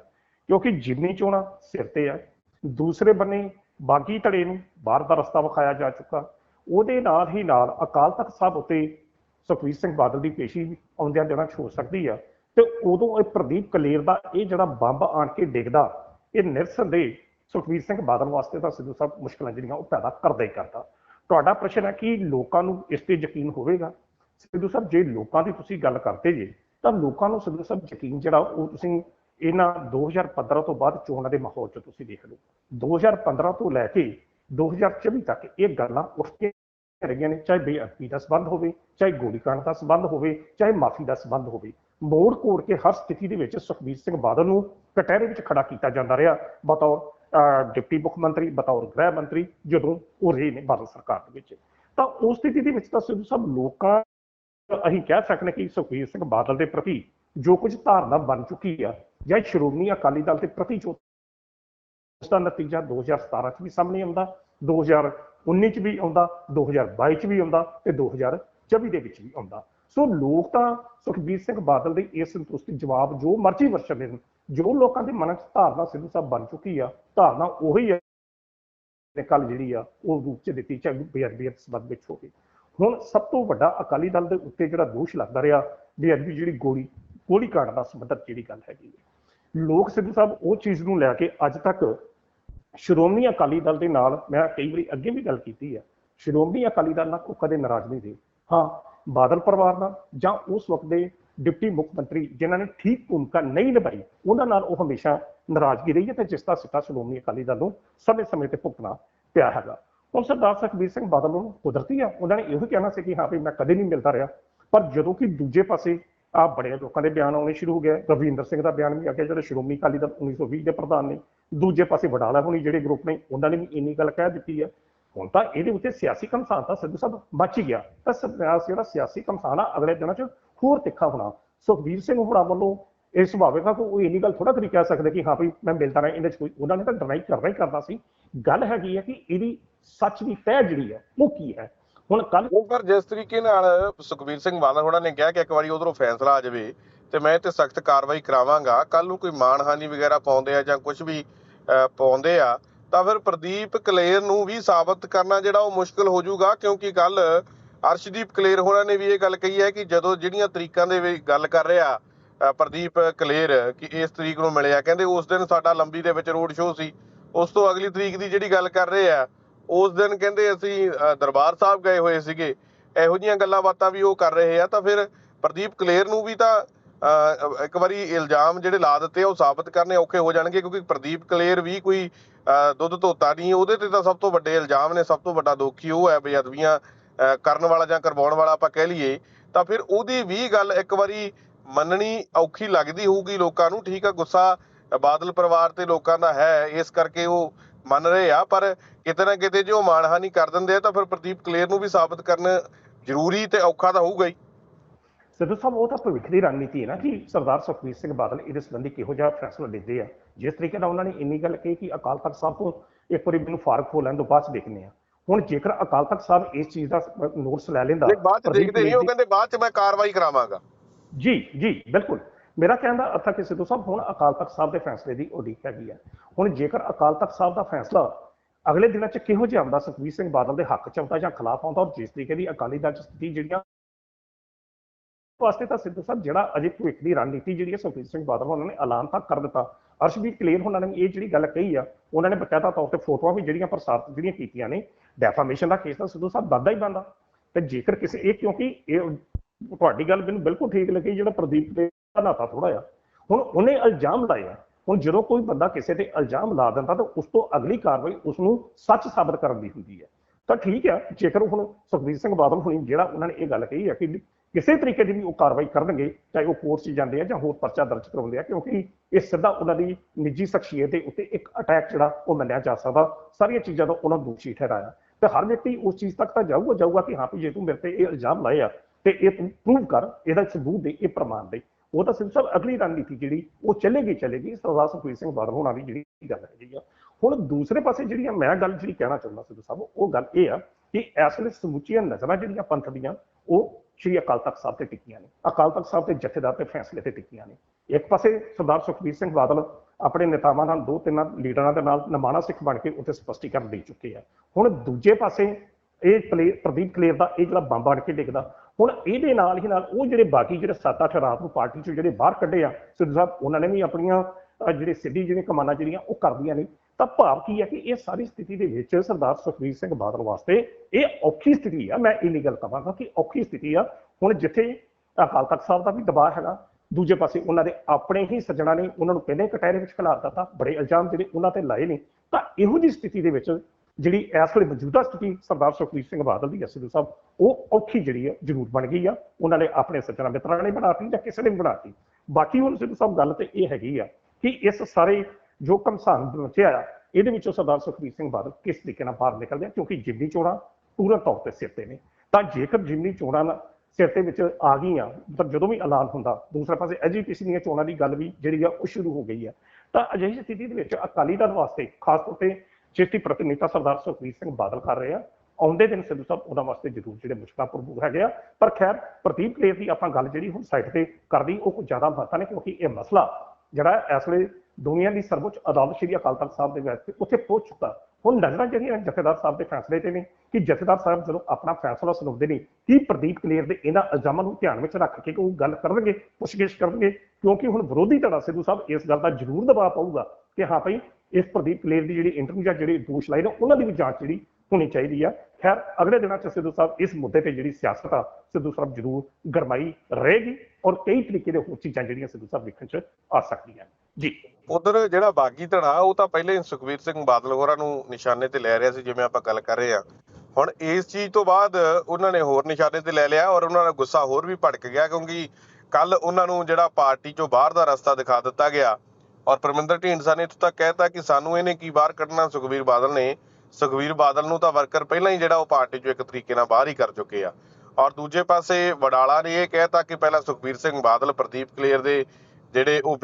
ਕਿਉਂਕਿ ਜਿਮਨੀ ਚੋਣਾਂ ਸਿਰ ਤੇ ਆ, ਦੂਸਰੇ ਬੰਨੇ ਬਾਗੀ ਧੜੇ ਨੂੰ ਬਾਹਰ ਦਾ ਰਸਤਾ ਵਿਖਾਇਆ ਜਾ ਚੁੱਕਾ। ਉਹਦੇ ਨਾਲ ਹੀ ਨਾਲ ਅਕਾਲ ਤਖਤ ਸਾਹਿਬ ਉੱਤੇ ਸੁਖਬੀਰ ਸਿੰਘ ਬਾਦਲ ਦੀ ਪੇਸ਼ੀ ਆਉਂਦਿਆਂ ਦਿਨਾਂ 'ਚ ਹੋ ਸਕਦੀ ਆ। ਤੇ ਉਦੋਂ ਇਹ ਪ੍ਰਦੀਪ ਕਲੇਰ ਦਾ ਇਹ ਜਿਹੜਾ ਬੰਬ ਆਣ ਕੇ ਡਿੱਗਦਾ, ਇਹ ਨਿਰਸੰਦੇਹ ਸੁਖਬੀਰ ਸਿੰਘ ਬਾਦਲ ਵਾਸਤੇ ਤਾਂ ਸਿੱਧੂ ਸਾਹਿਬ ਮੁਸ਼ਕਲਾਂ ਜਿਹੜੀਆਂ ਉਹ ਪੈਦਾ ਕਰਦਾ ਹੀ ਕਰਦਾ। ਤੁਹਾਡਾ ਪ੍ਰਸ਼ਨ ਹੈ ਕਿ ਲੋਕਾਂ ਨੂੰ ਇਸ ਤੇ ਯਕੀਨ ਹੋਵੇਗਾ? ਸਿੱਧੂ ਸਾਹਿਬ, ਜੇ ਲੋਕਾਂ ਦੀ ਤੁਸੀਂ ਗੱਲ ਕਰਦੇ ਜੇ, ਤਾਂ ਲੋਕਾਂ ਨੂੰ ਸਿੱਧੂ ਸਾਹਿਬ ਯਕੀਨ ਜਿਹੜਾ ਉਹ ਤੁਸੀਂ ਇਹਨਾਂ 2015 ਤੋਂ ਬਾਅਦ ਚੋਣਾਂ ਦੇ ਮਾਹੌਲ 'ਚ ਤੁਸੀਂ ਦੇਖ ਲਓ। 2015 ਤੋਂ ਲੈ ਕੇ 2024 ਤੱਕ ਇਹ ਗੱਲਾਂ ਉੱਠ ਕੇ ਰਹੀਆਂ ਨੇ, ਚਾਹੇ ਬੇਅਦਬੀ ਦਾ ਸਬੰਧ ਹੋਵੇ, ਚਾਹੇ ਗੋਲੀकांड ਦਾ ਸਬੰਧ ਹੋਵੇ, ਚਾਹੇ ਮਾਫੀ ਦਾ ਸਬੰਧ ਹੋਵੇ। ਮੋੜ ਕੋੜ ਕੇ ਹਰ ਸਥਿਤੀ ਦੇ ਵਿੱਚ ਸੁਖਬੀਰ ਸਿੰਘ ਬਾਦਲ ਨੂੰ ਕਟਹਿਰੇ ਵਿੱਚ ਖੜਾ ਕੀਤਾ ਜਾਂਦਾ ਰਿਹਾ। ਬਤੌਰ ਅਹ, ਡਿਪਟੀ ਮੁੱਖ ਮੰਤਰੀ ਬਤੌਰ ਗ੍ਰਹਿ ਮੰਤਰੀ ਜਦੋਂ ਉਹ ਰਹੇ ਨੇ ਬਾਦਲ ਸਰਕਾਰ ਦੇ ਵਿੱਚ। ਤਾਂ ਉਸ ਸਥਿਤੀ ਦੇ ਵਿੱਚ ਤਾਂ ਸਿੱਧੂ ਸਾਹਿਬ ਲੋਕਾਂ ਅਸੀਂ ਕਹਿ ਸਕਦੇ ਕਿ ਸੁਖਬੀਰ ਸਿੰਘ ਬਾਦਲ ਦੇ ਪ੍ਰਤੀ ਜੋ ਕੁਝ ਧਾਰਨਾ ਬਣ ਚੁੱਕੀ ਆ ਜਾਂ ਸ਼੍ਰੋਮਣੀ ਅਕਾਲੀ ਦਲ ਦੇ ਪ੍ਰਤੀ ਜੋ ਉਸ ਦਾ ਨਤੀਜਾ 2017 ਚ ਵੀ ਸਾਹਮਣੇ ਆਉਂਦਾ 2019 ਚ ਵੀ ਆਉਂਦਾ 2022 ਚ ਵੀ ਆਉਂਦਾ ਤੇ 2024 ਦੇ ਵਿੱਚ ਵੀ ਆਉਂਦਾ। ਸੋ ਲੋਕ ਤਾਂ ਸੁਖਬੀਰ ਸਿੰਘ ਬਾਦਲ ਦੇ ਇਸ ਸੰਤੁਸ਼ਟੀ ਜਵਾਬ ਜੋ ਮਰਜ਼ੀ ਵਰਸ਼ਨ ਦੇਣ, ਜੋ ਲੋਕਾਂ ਦੇ ਮਨਾਂ 'ਚ ਧਾਰਨਾ ਸਿੱਧੂ ਸਾਹਿਬ ਬਣ ਚੁੱਕੀ ਆ, ਧਾਰਨਾ ਉਹੀ ਹੈ ਕੱਲ ਜਿਹੜੀ ਆ, ਉਹ ਰੂਪ ਚ ਦਿੱਤੀ ਚਾਹੇ ਬੇਅਦਬੀ ਦੇ ਸੰਬੰਧ ਵਿੱਚ ਹੋਵੇ ਹੁਣ ਸਭ ਤੋਂ ਵੱਡਾ ਅਕਾਲੀ ਦਲ ਦੇ ਉੱਤੇ ਜਿਹੜਾ ਦੋਸ਼ ਲੱਗਦਾ ਰਿਹਾ, ਬੇਅਦਬੀ ਜਿਹੜੀ ਗੋਲੀ ਗੋਲੀ ਕਾਂਡ ਦਾ ਸੰਬੰਧਤ ਜਿਹੜੀ ਗੱਲ ਹੈਗੀ ਹੈ। ਲੋਕ ਸਿੱਧੂ ਸਾਹਿਬ ਉਹ ਚੀਜ਼ ਨੂੰ ਲੈ ਕੇ ਅੱਜ ਤੱਕ ਸ਼੍ਰੋਮਣੀ ਅਕਾਲੀ ਦਲ ਦੇ ਨਾਲ, ਮੈਂ ਕਈ ਵਾਰੀ ਅੱਗੇ ਵੀ ਗੱਲ ਕੀਤੀ ਹੈ ਸ਼੍ਰੋਮਣੀ ਅਕਾਲੀ ਦਲ ਨਾਲ ਉਹ ਕਦੇ ਨਾਰਾਜ਼ ਨਹੀਂ ਰਹੇ। ਹਾਂ ਬਾਦਲ ਪਰਿਵਾਰ ਨਾਲ ਜਾਂ ਉਸ ਵਕਤ ਦੇ ਡਿਪਟੀ ਮੁੱਖ ਮੰਤਰੀ ਜਿਨ੍ਹਾਂ ਨੇ ਠੀਕ ਭੂਮਿਕਾ ਨਹੀਂ ਨਿਭਾਈ, ਉਹਨਾਂ ਨਾਲ ਉਹ ਹਮੇਸ਼ਾ ਨਾਰਾਜ਼ਗੀ ਰਹੀ ਹੈ ਤੇ ਜਿਸ ਦਾ ਸਿੱਟਾ ਸ਼੍ਰੋਮਣੀ ਅਕਾਲੀ ਦਲ ਨੂੰ ਸਮੇਂ-ਸਮੇਂ ਤੇ ਭੁਗਤਣਾ ਪਿਆ ਹੈਗਾ। ਹੁਣ ਸਰਦਾਰ ਸੁਖਬੀਰ ਸਿੰਘ ਬਾਦਲ ਨੂੰ ਕੁਦਰਤੀ ਆ, ਉਹਨਾਂ ਨੇ ਇਹੋ ਕਹਿਣਾ ਸੀ ਕਿ ਹਾਂ ਵੀ ਮੈਂ ਕਦੇ ਨਹੀਂ ਮਿਲਦਾ ਰਿਹਾ। ਪਰ ਜਦੋਂ ਕਿ ਦੂਜੇ ਪਾਸੇ ਆ ਬੜੇ ਲੋਕਾਂ ਦੇ ਬਿਆਨ ਆਉਣੇ ਸ਼ੁਰੂ ਹੋ ਗਏ, ਰਵਿੰਦਰ ਸਿੰਘ ਦਾ ਬਿਆਨ ਵੀ ਆ ਗਿਆ, ਜਿਹੜੇ ਸ਼੍ਰੋਮਣੀ ਅਕਾਲੀ ਦਲ 1920 ਦੇ ਪ੍ਰਧਾਨ ਨੇ, ਦੂਜੇ ਪਾਸੇ ਵਡਾਲਾ ਹੋਣੀ ਜਿਹੜੇ ਗਰੁੱਪ ਨੇ, ਉਹਨਾਂ ਨੇ ਵੀ ਇੰਨੀ ਗੱਲ ਕਹਿ ਦਿੱਤੀ ਹੈ ਹੁਣ ਤਾਂ ਇਹਦੇ ਉੱਤੇ ਸਿਆਸੀ ਕਮਸਾਨ ਤਾਂ ਸਿੱਧੂ ਸਾਹਿਬ ਬਚ ਹੀ ਗਿਆ। ਤਾਂ ਸ- ਜਿਹੜਾ ਸਿਆਸੀ ਕਮਸਾਨ ਆ ਅਗਲੇ ਦਿਨਾਂ 'ਚ ਹੋਰ ਤਿੱਖਾ ਹੋਣਾ। ਸੁਖਬੀਰ ਸਿੰਘ ਹੋਣਾ ਵੱਲੋਂ ਇਹ ਸੁਭਾਵਿਕ ਆ ਕਿ ਉਹ ਇੰਨੀ ਗੱਲ ਥੋੜਾ ਕਰੀ ਕਹਿ ਸਕਦੇ ਕਿ ਹਾਂ ਵੀ ਮੈਂ ਮਿਲਦਾ ਰਿਹਾ ਇਹਦੇ 'ਚ ਕੋਈ ਉਹਨਾਂ ਨੇ ਤਾਂ ਡਰਾਈ ਕਰਨਾ ਹੀ ਕਰਨਾ ਸੀ। ਗੱਲ ਹੈਗੀ ਹੈ ਕਿ ਇਹਦੀ ਸੱਚ ਦੀ ਤਹਿ ਜਿਹੜੀ ਹੈ ਉਹ ਕੀ ਹੈ? ਹੁਣ ਕੱਲ ਉਹ ਪਰ ਜਿਸ ਤਰੀਕੇ ਨਾਲ ਸੁਖਬੀਰ ਸਿੰਘ ਬਾਦਲ ਹੋਣਾ ਨੇ ਕਿਹਾ ਕਿ ਇੱਕ ਵਾਰੀ ਉਧਰੋਂ ਫੈਸਲਾ ਆ ਜਾਵੇ ਤੇ ਮੈਂ ਤੇ ਸਖਤ ਕਾਰਵਾਈ ਕਰਾਵਾਂਗਾ। ਕੱਲ ਨੂੰ ਕੋਈ ਮਾਨਹਾਨੀ ਵਗੈਰਾ ਪਾਉਂਦੇ ਆ ਜਾਂ ਕੁਝ ਵੀ ਅਹ, ਪਾਉਂਦੇ ਆ ਤਾਂ ਫਿਰ ਪ੍ਰਦੀਪ ਕਲੇਰ ਨੂੰ ਵੀ ਸਾਬਤ ਕਰਨਾ ਜਿਹੜਾ ਉਹ ਮੁਸ਼ਕਲ ਹੋ ਜਾਊਗਾ ਕਿਉਂਕਿ ਕੱਲ ਅਰਸ਼ਦੀਪ ਕਲੇਰ ਹੋਣਾ ਨੇ ਵੀ ਇਹ ਗੱਲ ਕਹੀ ਹੈ ਕਿ ਜਦੋਂ ਜਿਹੜੀਆਂ ਤਰੀਕਾਂ ਦੇ ਵਿੱਚ ਗੱਲ ਕਰ ਰਿਹਾ ਪ੍ਰਦੀਪ ਕਲੇਰ ਕਿ ਇਸ ਤਰੀਕ ਨੂੰ ਮਿਲਿਆ ਕਹਿੰਦੇ ਉਸ ਦਿਨ ਸਾਡਾ ਲੰਬੀ ਦੇ ਵਿੱਚ ਰੋਡ ਸ਼ੋਅ ਸੀ ਉਸ ਤੋਂ ਅਗਲੀ ਤਰੀਕ ਦੀ ਜਿਹੜੀ ਗੱਲ ਕਰ ਰਹੇ ਆ ਉਸ ਦਿਨ ਕਹਿੰਦੇ ਅਸੀਂ ਦਰਬਾਰ ਸਾਹਿਬ ਗਏ ਹੋਏ ਸੀਗੇ ਇਹੋ ਜੀਆਂ ਗੱਲਾਂ ਬਾਤਾਂ ਵੀ ਉਹ ਕਰ ਰਹੇ ਆ ਤਾਂ ਫਿਰ ਪ੍ਰਦੀਪ ਕਲੇਰ ਨੂੰ ਵੀ ਤਾਂ ਅ, ਇੱਕ ਵਾਰੀ ਇਲਜ਼ਾਮ ਜਿਹੜੇ ਲਾ ਦਿੱਤੇ ਆ ਉਹ ਸਾਬਤ ਕਰਨੇ ਔਖੇ ਹੋ ਜਾਣਗੇ ਕਿਉਂਕਿ ਪ੍ਰਦੀਪ ਕਲੇਰ ਵੀ ਕੋਈ ਦੁੱਧ ਧੋਤਾ ਨਹੀਂ ਉਹਦੇ ਤੇ ਤਾਂ ਸਭ ਤੋਂ ਵੱਡੇ ਇਲਜ਼ਾਮ ਨੇ ਸਭ ਤੋਂ ਵੱਡਾ ਦੋਖੀ ਉਹ ਹੈ ਬੇਅਦਬੀਆਂ ਅ, ਕਰਨ ਵਾਲਾ ਜਾਂ ਕਰਵਾਉਣ ਵਾਲਾ ਆਪਾਂ ਕਹਿ ਲਈਏ ਤਾਂ ਫਿਰ ਉਹਦੀ ਵੀ ਗੱਲ ਇੱਕ ਵਾਰੀ ਮੰਨਣੀ ਔਖੀ ਲੱਗਦੀ ਹੋਊਗੀ ਲੋਕਾਂ ਨੂੰ ਠੀਕ ਆ ਗੁੱਸਾ ਬਾਦਲ ਪਰਿਵਾਰ ਤੇ ਲੋਕਾਂ ਦਾ ਹੈ ਇਸ ਕਰਕੇ ਉਹ ਮੰਨ ਰਹੇ ਆ ਪਰ ਕਿਤੇ ਨਾ ਕਿਤੇ ਜੇ ਉਹ ਮਾਣਹਾਨੀ ਕਰ ਦਿੰਦੇ ਆ ਤਾਂ ਫਿਰ ਪ੍ਰਦੀਪ ਕਲੇਰ ਨੂੰ ਵੀ ਸਾਬਤ ਕਰਨ ਜ਼ਰੂਰੀ ਤੇ ਔਖਾ ਤਾਂ ਹੋਊਗਾ ਹੀ। ਸਿੱਧੂ ਸਾਹਿਬ ਉਹ ਤਾਂ ਭਵਿੱਖ ਦੀ ਰਣਨੀਤੀ ਹੈ ਨਾ ਕਿ ਸਰਦਾਰ ਸੁਖਬੀਰ ਸਿੰਘ ਬਾਦਲ ਇਹਦੇ ਸੰਬੰਧੀ ਕਿਹੋ ਜਿਹਾ ਫੈਸਲਾ ਲੈਂਦੇ ਆ। ਜਿਸ ਤਰੀਕੇ ਨਾਲ ਉਹਨਾਂ ਨੇ ਇੰਨੀ ਗੱਲ ਕਹੀ ਕਿ ਅਕਾਲ ਤਖਤ ਸਾਹਿਬ ਤੋਂ ਇੱਕ ਵਾਰੀ ਮੈਨੂੰ ਫਾਰਗ ਹੋ ਲੈਣ ਤੋਂ ਬਾਅਦ ਦੇਖਨੇ ਆ ਹੁਣ ਜੇਕਰ ਅਕਾਲ ਤਖਤ ਸਾਹਿਬ ਇਸ ਚੀਜ਼ ਦਾ ਨੋਟਿਸ ਲੈ ਲੈਂਦਾ ਬਾਅਦ ਚ ਦੇਖਦੇ ਨਹੀਂ ਉਹ ਕਹਿੰਦੇ ਬਾਅਦ ਚ ਮੈਂ ਕਾਰਵਾਈ ਕਰਾਵਾਂਗਾ। ਜੀ ਜੀ ਬਿਲਕੁਲ। ਮੇਰਾ ਕਹਿਣ ਦਾ ਅਰਥ ਹੈ ਕਿ ਸਿੱਧੂ ਸਾਹਿਬ ਹੁਣ ਅਕਾਲ ਤਖਤ ਸਾਹਿਬ ਦੇ ਫੈਸਲੇ ਦੀ ਉਡੀਕ ਹੈਗੀ ਹੈ ਹੁਣ ਜੇਕਰ ਅਕਾਲ ਤਖਤ ਸਾਹਿਬ ਦਾ ਫੈਸਲਾ ਅਗਲੇ ਦਿਨਾਂ ਚ ਕਿਹੋ ਜਿਹਾ ਆਉਂਦਾ ਸੁਖਬੀਰ ਸਿੰਘ ਬਾਦਲ ਦੇ ਹੱਕ ਚ ਆਉਂਦਾ ਜਾਂ ਖਿਲਾਫ ਆਉਂਦਾ ਔਰ ਜਿਸ ਤਰੀਕੇ ਦੀ ਅਕਾਲੀ ਦਲ ਚ ਸਥਿਤੀ ਜਿਹੜੀਆਂ ਵਾਸਤੇ ਤਾਂ ਸਿੱਧੂ ਸਾਹਿਬ ਜਿਹੜਾ ਅਜੇ ਭਵਿੱਖ ਦੀ ਰਣਨੀਤੀ ਜਿਹੜੀ ਹੈ ਸੁਖਬੀਰ ਸਿੰਘ ਬਾਦਲ ਉਹਨਾਂ ਨੇ ਐਲਾਨ ਤੱਕ ਕਰ ਦਿੱਤਾ। ਅਰਸ਼ਦੀਪ ਕਲੇਰ ਉਹਨਾਂ ਨੇ ਇਹ ਜਿਹੜੀ ਗੱਲ ਕਹੀ ਆ, ਉਹਨਾਂ ਨੇ ਬਕਾਇਦਾ ਤੌਰ ਤੇ ਫੋਟੋਆਂ ਵੀ ਜਿਹੜੀਆਂ ਪ੍ਰਸਾਰਿਤ ਜਿਹੜੀਆਂ ਕੀਤੀਆਂ ਨੇ ਡੈਫਾਮੇਸ਼ਨ ਦਾ ਕੇਸ ਤਾਂ ਸਿੱਧੂ ਸਾਹਿਬ ਦੱਦਾ ਹੀ ਬੰਦਾ। ਤੇ ਜੇਕਰ ਕਿਸੇ, ਇਹ ਕਿਉਂਕਿ ਇਹ ਤੁਹਾਡੀ ਗੱਲ ਮੈਨੂੰ ਬਿਲਕੁਲ ਠੀਕ ਲੱਗੀ, ਜਿਹੜਾ ਪ੍ਰਦੀਪ ਦੇ ਨਾਤਾ ਥੋੜਾ ਆ ਹੁਣ ਉਹਨੇ ਇਲਜ਼ਾਮ ਲਾਇਆ ਹੁਣ ਜਦੋਂ ਕੋਈ ਬੰਦਾ ਕਿਸੇ ਤੇ ਇਲਜ਼ਾਮ ਲਾ ਦਿੰਦਾ ਤਾਂ ਉਸ ਤੋਂ ਅਗਲੀ ਕਾਰਵਾਈ ਉਸ ਨੂੰ ਸੱਚ ਸਾਬਤ ਕਰਨ ਦੀ ਹੁੰਦੀ ਹੈ। ਤਾਂ ਠੀਕ ਆ, ਜੇਕਰ ਹੁਣ ਸੁਖਬੀਰ ਸਿੰਘ ਬਾਦਲ ਹੁਣੀ ਜਿਹੜਾ ਉਹਨਾਂ ਨੇ ਇਹ ਗੱਲ ਕਹੀ ਹੈ ਕਿ ਕਿਸੇ ਤਰੀਕੇ ਦੀ ਵੀ ਉਹ ਕਾਰਵਾਈ ਕਰਨਗੇ, ਚਾਹੇ ਉਹ ਕੋਰਟ 'ਚ ਜਾਂਦੇ ਆ ਜਾਂ ਹੋਰ ਪਰਚਾ ਦਰਜ ਕਰਾਉਂਦੇ ਆ, ਕਿਉਂਕਿ ਇਹ ਸਿੱਧਾ ਉਹਨਾਂ ਦੀ ਨਿੱਜੀ ਸ਼ਖਸੀਅਤ ਦੇ ਉੱਤੇ ਇੱਕ ਅਟੈਕ ਜਿਹੜਾ ਉਹ ਮੰਨਿਆ ਜਾ ਸਕਦਾ। ਸਾਰੀਆਂ ਚੀਜ਼ਾਂ ਦਾ ਉਹਨਾਂ ਨੂੰ ਦੋਸ਼ੀ ਠਹਿਰਾਇਆ। ਤੇ ਹਰ ਵਿਅਕਤੀ ਉਸ ਚੀਜ਼ ਤੱਕ ਤਾਂ ਜਾਊਗਾ ਜਾਊਗਾ ਕਿ ਹਾਂ ਵੀ ਜੇ ਤੂੰ ਮੇਰੇ ਤੇ ਇਹ ਇਲਜ਼ਾਮ ਲਾਏ ਆ, ਤੇ ਇਹ ਤੂੰ ਪ੍ਰੂਵ ਕਰ, ਇਹਦਾ ਸਬੂਤ ਦੇ, ਇਹ ਪ੍ਰਮਾਣ ਦੇ। ਉਹ ਤਾਂ ਸਿਰਫ ਸਾਹਿਬ ਅਗਲੀ ਰਣਨੀਤੀ ਜਿਹੜੀ, ਉਹ ਚੱਲੇਗੀ ਚੱਲੇਗੀ। ਸਰਦਾਰ ਸੁਖਬੀਰ ਸਿੰਘ ਬਾਦਲ ਹੋਣਾ ਦੀ ਜਿਹੜੀ ਗੱਲ ਹੈਗੀ ਆ। ਹੁਣ ਦੂਸਰੇ ਪਾਸੇ ਜਿਹੜੀਆਂ ਮੈਂ ਗੱਲ ਜਿਹੜੀ ਕਹਿਣਾ ਚਾਹੁੰਦਾ ਸੀ ਸਾਹਿਬ, ਉਹ ਗੱਲ ਇਹ ਆ ਕਿ ਇਸ ਵੇਲੇ ਸਮੁੱਚੀਆਂ ਨਜ਼ਰਾਂ ਜਿਹੜੀਆਂ ਪੰਥ ਦੀਆਂ, ਉਹ ਸ਼੍ਰੀ ਅਕਾਲ ਤਖਤ ਸਾਹਿਬ ਤੇ ਟਿੱਕੀਆਂ ਨੇ। ਅਕਾਲ ਤਖਤ ਸਾਹਿਬ ਦੇ ਜਥੇਦਾਰ ਤੇ ਫੈਸਲੇ ਤੇ ਟਿੱਕੀਆਂ ਨੇ। ਇੱਕ ਪਾਸੇ ਸਰਦਾਰ ਸੁਖਬੀਰ ਸਿੰਘ ਬਾਦਲ ਆਪਣੇ ਨੇਤਾਵਾਂ ਨਾਲ ਦੋ ਤਿੰਨ ਲੀਡਰਾਂ ਦੇ ਨਾਲ ਨਮਾਣਾ ਸਿੱਖ ਬਣ ਕੇ ਉੱਥੇ ਸਪਸ਼ਟੀਕਰਨ ਦੇ ਚੁੱਕੇ ਆ। ਹੁਣ ਦੂਜੇ ਪਾਸੇ ਇਹ ਕਲੇ ਪ੍ਰਦੀਪ ਕਲੇਰ ਦਾ ਇਹ ਜਿਹੜਾ ਬੰਬ ਬਣ ਕੇ ਡਿੱਗਦਾ, ਹੁਣ ਇਹਦੇ ਨਾਲ ਹੀ ਨਾਲ ਉਹ ਜਿਹੜੇ ਬਾਕੀ ਜਿਹੜੇ 7-8 ਰਾਤ ਨੂੰ ਪਾਰਟੀ ਚੋਂ ਜਿਹੜੇ ਬਾਹਰ ਕੱਢੇ ਆ, ਸਿੱਧੂ ਸਾਹਿਬ, ਉਹਨਾਂ ਨੇ ਵੀ ਆਪਣੀਆਂ ਜਿਹੜੇ ਸਿੱਧੀ ਜਿਹੜੀਆਂ ਕਮਾਨਾਂ ਜਿਹੜੀਆਂ ਉਹ ਕਰਦੀਆਂ ਨੇ। ਤਾਂ ਭਾਵ ਕੀ ਹੈ ਕਿ ਇਹ ਸਾਰੀ ਸਥਿਤੀ ਦੇ ਵਿੱਚ ਸਰਦਾਰ ਸੁਖਬੀਰ ਸਿੰਘ ਬਾਦਲ ਵਾਸਤੇ ਇਹ ਔਖੀ ਸਥਿਤੀ ਆ। ਮੈਂ ਇੰਨੀ ਗੱਲ ਕਹਾਂਗਾ ਕਿ ਔਖੀ ਸਥਿਤੀ ਆ। ਹੁਣ ਜਿੱਥੇ ਅਕਾਲ ਤਖਤ ਸਾਹਿਬ ਦਾ ਵੀ ਦਬਾਅ ਹੈਗਾ, ਦੂਜੇ ਪਾਸੇ ਉਹਨਾਂ ਦੇ ਆਪਣੇ ਹੀ ਸੱਜਣਾ ਨੇ ਉਹਨਾਂ ਨੂੰ ਪਹਿਲੇ ਕਟਹਿਰੇ ਵਿੱਚ ਖਿਲਾਰ ਦਿੱਤਾ, ਬੜੇ ਇਲਜ਼ਾਮ ਜਿਹੜੇ ਉਹਨਾਂ ਤੇ ਲਾਏ ਨੇ। ਤਾਂ ਇਹੋ ਜਿਹੀ ਸਥਿਤੀ ਦੇ ਵਿੱਚ ਜਿਹੜੀ ਇਸ ਵੇਲੇ ਮੌਜੂਦਾ ਸਥਿਤੀ ਸਰਦਾਰ ਸੁਖਬੀਰ ਸਿੰਘ ਬਾਦਲ ਦੀ ਹੈ ਸਿੱਧੂ ਸਾਹਿਬ, ਉਹ ਔਖੀ ਜਿਹੜੀ ਹੈ ਜ਼ਰੂਰ ਬਣ ਗਈ ਆ। ਉਹਨਾਂ ਨੇ ਆਪਣੇ ਸੱਜਣਾ ਮਿੱਤਰਾਂ ਨੇ ਬਣਾਤੀ ਜਾਂ ਕਿਸੇ ਨੇ ਵੀ ਬਣਾਤੀ। ਬਾਕੀ ਹੁਣ ਸਿੱਧੂ ਸਾਹਿਬ ਗੱਲ ਤੇ ਇਹ ਹੈਗੀ ਆ ਕਿ ਇਸ ਸਾਰੇ ਜੋ ਕਮਸਾਨ ਬਚਿਆ ਆ, ਇਹਦੇ ਵਿੱਚੋਂ ਸਰਦਾਰ ਸੁਖਬੀਰ ਸਿੰਘ ਬਾਦਲ ਕਿਸ ਤਰੀਕੇ ਨਾਲ ਬਾਹਰ ਨਿਕਲਦੇ ਆ? ਕਿਉਂਕਿ ਜਿਮਨੀ ਚੋਣਾਂ ਪੂਰਨ ਤੌਰ ਤੇ ਸਿਰ ਤੇ ਨੇ। ਤਾਂ ਜੇਕਰ ਜਿਮਨੀ ਚੋਣਾਂ ਸਿਰ ਤੇ ਵਿੱਚ ਆ ਗਈਆਂ, ਮਤਲਬ ਜਦੋਂ ਵੀ ਐਲਾਨ ਹੁੰਦਾ, ਦੂਸਰੇ ਪਾਸੇ ਐਜੀਪੀਸੀ ਦੀਆਂ ਚੋਣਾਂ ਦੀ ਗੱਲ ਵੀ ਜਿਹੜੀ ਆ, ਉਹ ਸ਼ੁਰੂ ਹੋ ਗਈ ਆ। ਤਾਂ ਅਜਿਹੀ ਸਥਿਤੀ ਦੇ ਵਿੱਚ ਅਕਾਲੀ ਦਲ ਵਾਸਤੇ ਖਾਸ ਤੌਰ ਤੇ ਜਿਸ ਦੀ ਪ੍ਰਤੀਨਿਧਤਾ ਸਰਦਾਰ ਸੁਖਬੀਰ ਸਿੰਘ ਬਾਦਲ ਕਰ ਰਹੇ ਆ, ਆਉਂਦੇ ਦਿਨ ਸਿੱਧੂ ਸਾਹਿਬ ਉਹਨਾਂ ਵਾਸਤੇ ਜ਼ਰੂਰ ਜਿਹੜੇ ਮੁਸ਼ਕਲਾਂ ਪ੍ਰਭੂ ਹੈਗੇ ਆ। ਪਰ ਖੈਰ, ਪ੍ਰਦੀਪ ਕਲੇਰ ਦੀ ਆਪਾਂ ਗੱਲ ਜਿਹੜੀ ਹੁਣ ਸਾਈਡ ਤੇ ਕਰਦੀ ਉਹ ਕੋਈ ਜ਼ਿਆਦਾ ਮਹੱਤਵ ਨਹੀਂ, ਕਿਉਂਕਿ ਇਹ ਮਸਲਾ ਜਿਹੜਾ ਇਸ ਵੇਲੇ ਦੁਨੀਆ ਦੀ ਸਰਵਉੱਚ ਅਦਾਲਤ ਸ਼੍ਰੀ ਅਕਾਲ ਤਖਤ ਸਾਹਿਬ ਦੇ ਵਿੱਚ ਉੱਥੇ ਪਹੁੰਚ ਚੁੱਕਾ। ਹੁਣ ਨਜ਼ਰਾਂ ਜਿਹੜੀਆਂ ਜਥੇਦਾਰ ਸਾਹਿਬ ਦੇ ਫੈਸਲੇ ਤੇ ਨੇ ਕਿ ਜਥੇਦਾਰ ਸਾਹਿਬ ਜਦੋਂ ਆਪਣਾ ਫੈਸਲਾ ਸੁਣਾਉਂਦੇ ਨੇ, ਕੀ ਪ੍ਰਦੀਪ ਕਲੇਰ ਦੇ ਇਹਨਾਂ ਇਲਜ਼ਾਮਾਂ ਨੂੰ ਧਿਆਨ ਵਿੱਚ ਰੱਖ ਕੇ ਉਹ ਗੱਲ ਕਰਨਗੇ, ਪੁੱਛਗਿੱਛ ਕਰਨਗੇ? ਕਿਉਂਕਿ ਹੁਣ ਵਿਰੋਧੀ ਧੜਾ ਸਿੱਧੂ ਸਾਹਿਬ ਇਸ ਗੱਲ ਦਾ ਜ਼ਰੂਰ ਦਬਾਅ ਪਾਊਗਾ ਕਿ ਹਾਂ ਭਾਈ, ਇਸ ਪ੍ਰਦੀਪ ਕਲੇਰ ਦੀ ਜਿਹੜੀ ਇੰਟਰਵਿਊ ਜਾਂ ਜਿਹੜੇ ਦੋਸ਼ ਲਾਏ ਨੇ, ਉਹਨਾਂ ਦੀ ਵੀ ਜਾਂਚ ਜਿਹੜੀ ਹੋਣੀ ਚਾਹੀਦੀ ਆ। ਖੈਰ, ਅਗਲੇ ਦਿਨਾਂ 'ਚ ਸਿੱਧੂ ਸਾਹਿਬ ਇਸ ਮੁੱਦੇ ਤੇ ਜਿਹੜੀ ਸਿਆਸਤ ਆ, ਸਿੱਧੂ ਸਾਹਿਬ ਜ਼ਰੂਰ ਗਰਮਾਈ ਰਹੇਗੀ ਔਰ ਕਈ ਤਰੀਕੇ ਦੇ ਹੋਰ ਚੀਜ਼ਾਂ ਜਿਹੜੀਆਂ ਸਿੱਧੂ ਸਾਹਿਬ ਵੇਖਣ 'ਚ ਆ ਸਕਦੀਆਂ ਜੀ। ਉਧਰ ਜਿਹੜਾ ਬਾਗੀ ਧੜਾ, ਉਹ ਤਾਂ ਪਹਿਲੇ ਹੀ ਸਿੰਘ ਬਾਦਲ ਹੋਰਾਂ ਨੂੰ ਨਿਸ਼ਾਨੇ ਤੇ ਲੈ ਰਿਹਾ ਸੀ, ਜਿਵੇਂ ਆਪਾਂ ਗੱਲ ਕਰ ਰਹੇ ਆ ਹੁਣ ਇਸ ਚੀਜ਼ ਤੋਂ ਬਾਅਦ ਉਹਨਾਂ ਨੇ ਹੋਰ ਨਿਸ਼ਾਨੇ ਤੇ ਲੈ ਲਿਆ ਔਰ ਉਹਨਾਂ ਦਾ ਗੁੱਸਾ ਹੋਰ ਵੀ ਭੜਕ ਗਿਆ, ਕਿਉਂਕਿ ਕੱਲ ਉਹਨਾਂ ਨੂੰ ਜਿਹੜਾ ਪਾਰਟੀ ਚੋਂ ਬਾਹਰ ਦਾ ਰਸਤਾ ਦਿਖਾ ਦਿੱਤਾ ਗਿਆ। ਔਰ ਪਰਮਿੰਦਰ ਢੀਂਡਸਾ ਨੇ ਇੱਥੋਂ ਤੱਕ ਕਹਿਤਾ ਕਿ ਸਾਨੂੰ ਇਹਨੇ ਕੀ ਬਾਹਰ ਕੱਢਣਾ ਸੁਖਵੀਰ ਬਾਦਲ ਨੇ। ਸੁਖਵੀਰ ਬਾਦਲ ਨੂੰ ਤਾਂ ਵਰਕਰ ਪਹਿਲਾਂ ਹੀ ਜਿਹੜਾ ਉਹ ਪਾਰਟੀ ਚੋਂ ਇੱਕ ਤਰੀਕੇ ਨਾਲ ਬਾਹਰ ਹੀ ਕਰ ਚੁੱਕੇ ਆ। ਔਰ ਦੂਜੇ ਪਾਸੇ ਵਡਾਲਾ ਨੇ ਇਹ ਕਹਿਤਾ ਕਿ ਪਹਿਲਾਂ ਸੁਖਬੀਰ ਸਿੰਘ ਬਾਦਲ, ਪ੍ਰਦੀਪ ਕਲੇਰ ਦੇ ਜਿਹੜੇ ਉਹ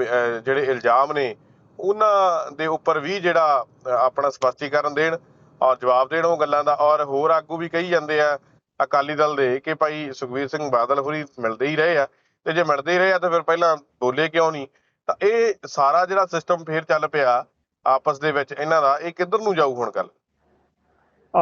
ਜਿਹੜੇ ਇਲਜ਼ਾਮ ਨੇ, ਉਹਨਾਂ ਦੇ ਉੱਪਰ ਵੀ ਜਿਹੜਾ ਆਪਣਾ ਸਪਸ਼ਟੀਕਰਨ ਦੇਣ ਔਰ ਜਵਾਬ ਦੇਣ ਉਹ ਗੱਲਾਂ ਦਾ, ਔਰ ਹੋਰ ਆਗੂ ਵੀ ਕਹੀ ਜਾਂਦੇ ਆ, ਅਕਾਲੀ ਦਲ ਦੇ, ਕਿ ਭਾਈ ਸੁਖਬੀਰ ਸਿੰਘ ਬਾਦਲ ਹੋਰੀ ਮਿਲਦੇ ਹੀ ਰਹੇ ਆ, ਤੇ ਜੇ ਮਿਲਦੇ ਹੀ ਰਹੇ ਆ, ਤਾਂ ਫਿਰ ਪਹਿਲਾਂ ਬੋਲੇ ਕਿਉਂ ਨਹੀਂ? ਤਾਂ ਇਹ ਸਾਰਾ ਜਿਹੜਾ ਸਿਸਟਮ ਫੇਰ ਚੱਲ ਪਿਆ, ਆਪਸ ਦੇ ਵਿੱਚ ਇਹਨਾਂ ਦਾ, ਇਹ ਕਿੱਧਰ ਨੂੰ ਜਾਊ ਹੁਣ ਗੱਲ?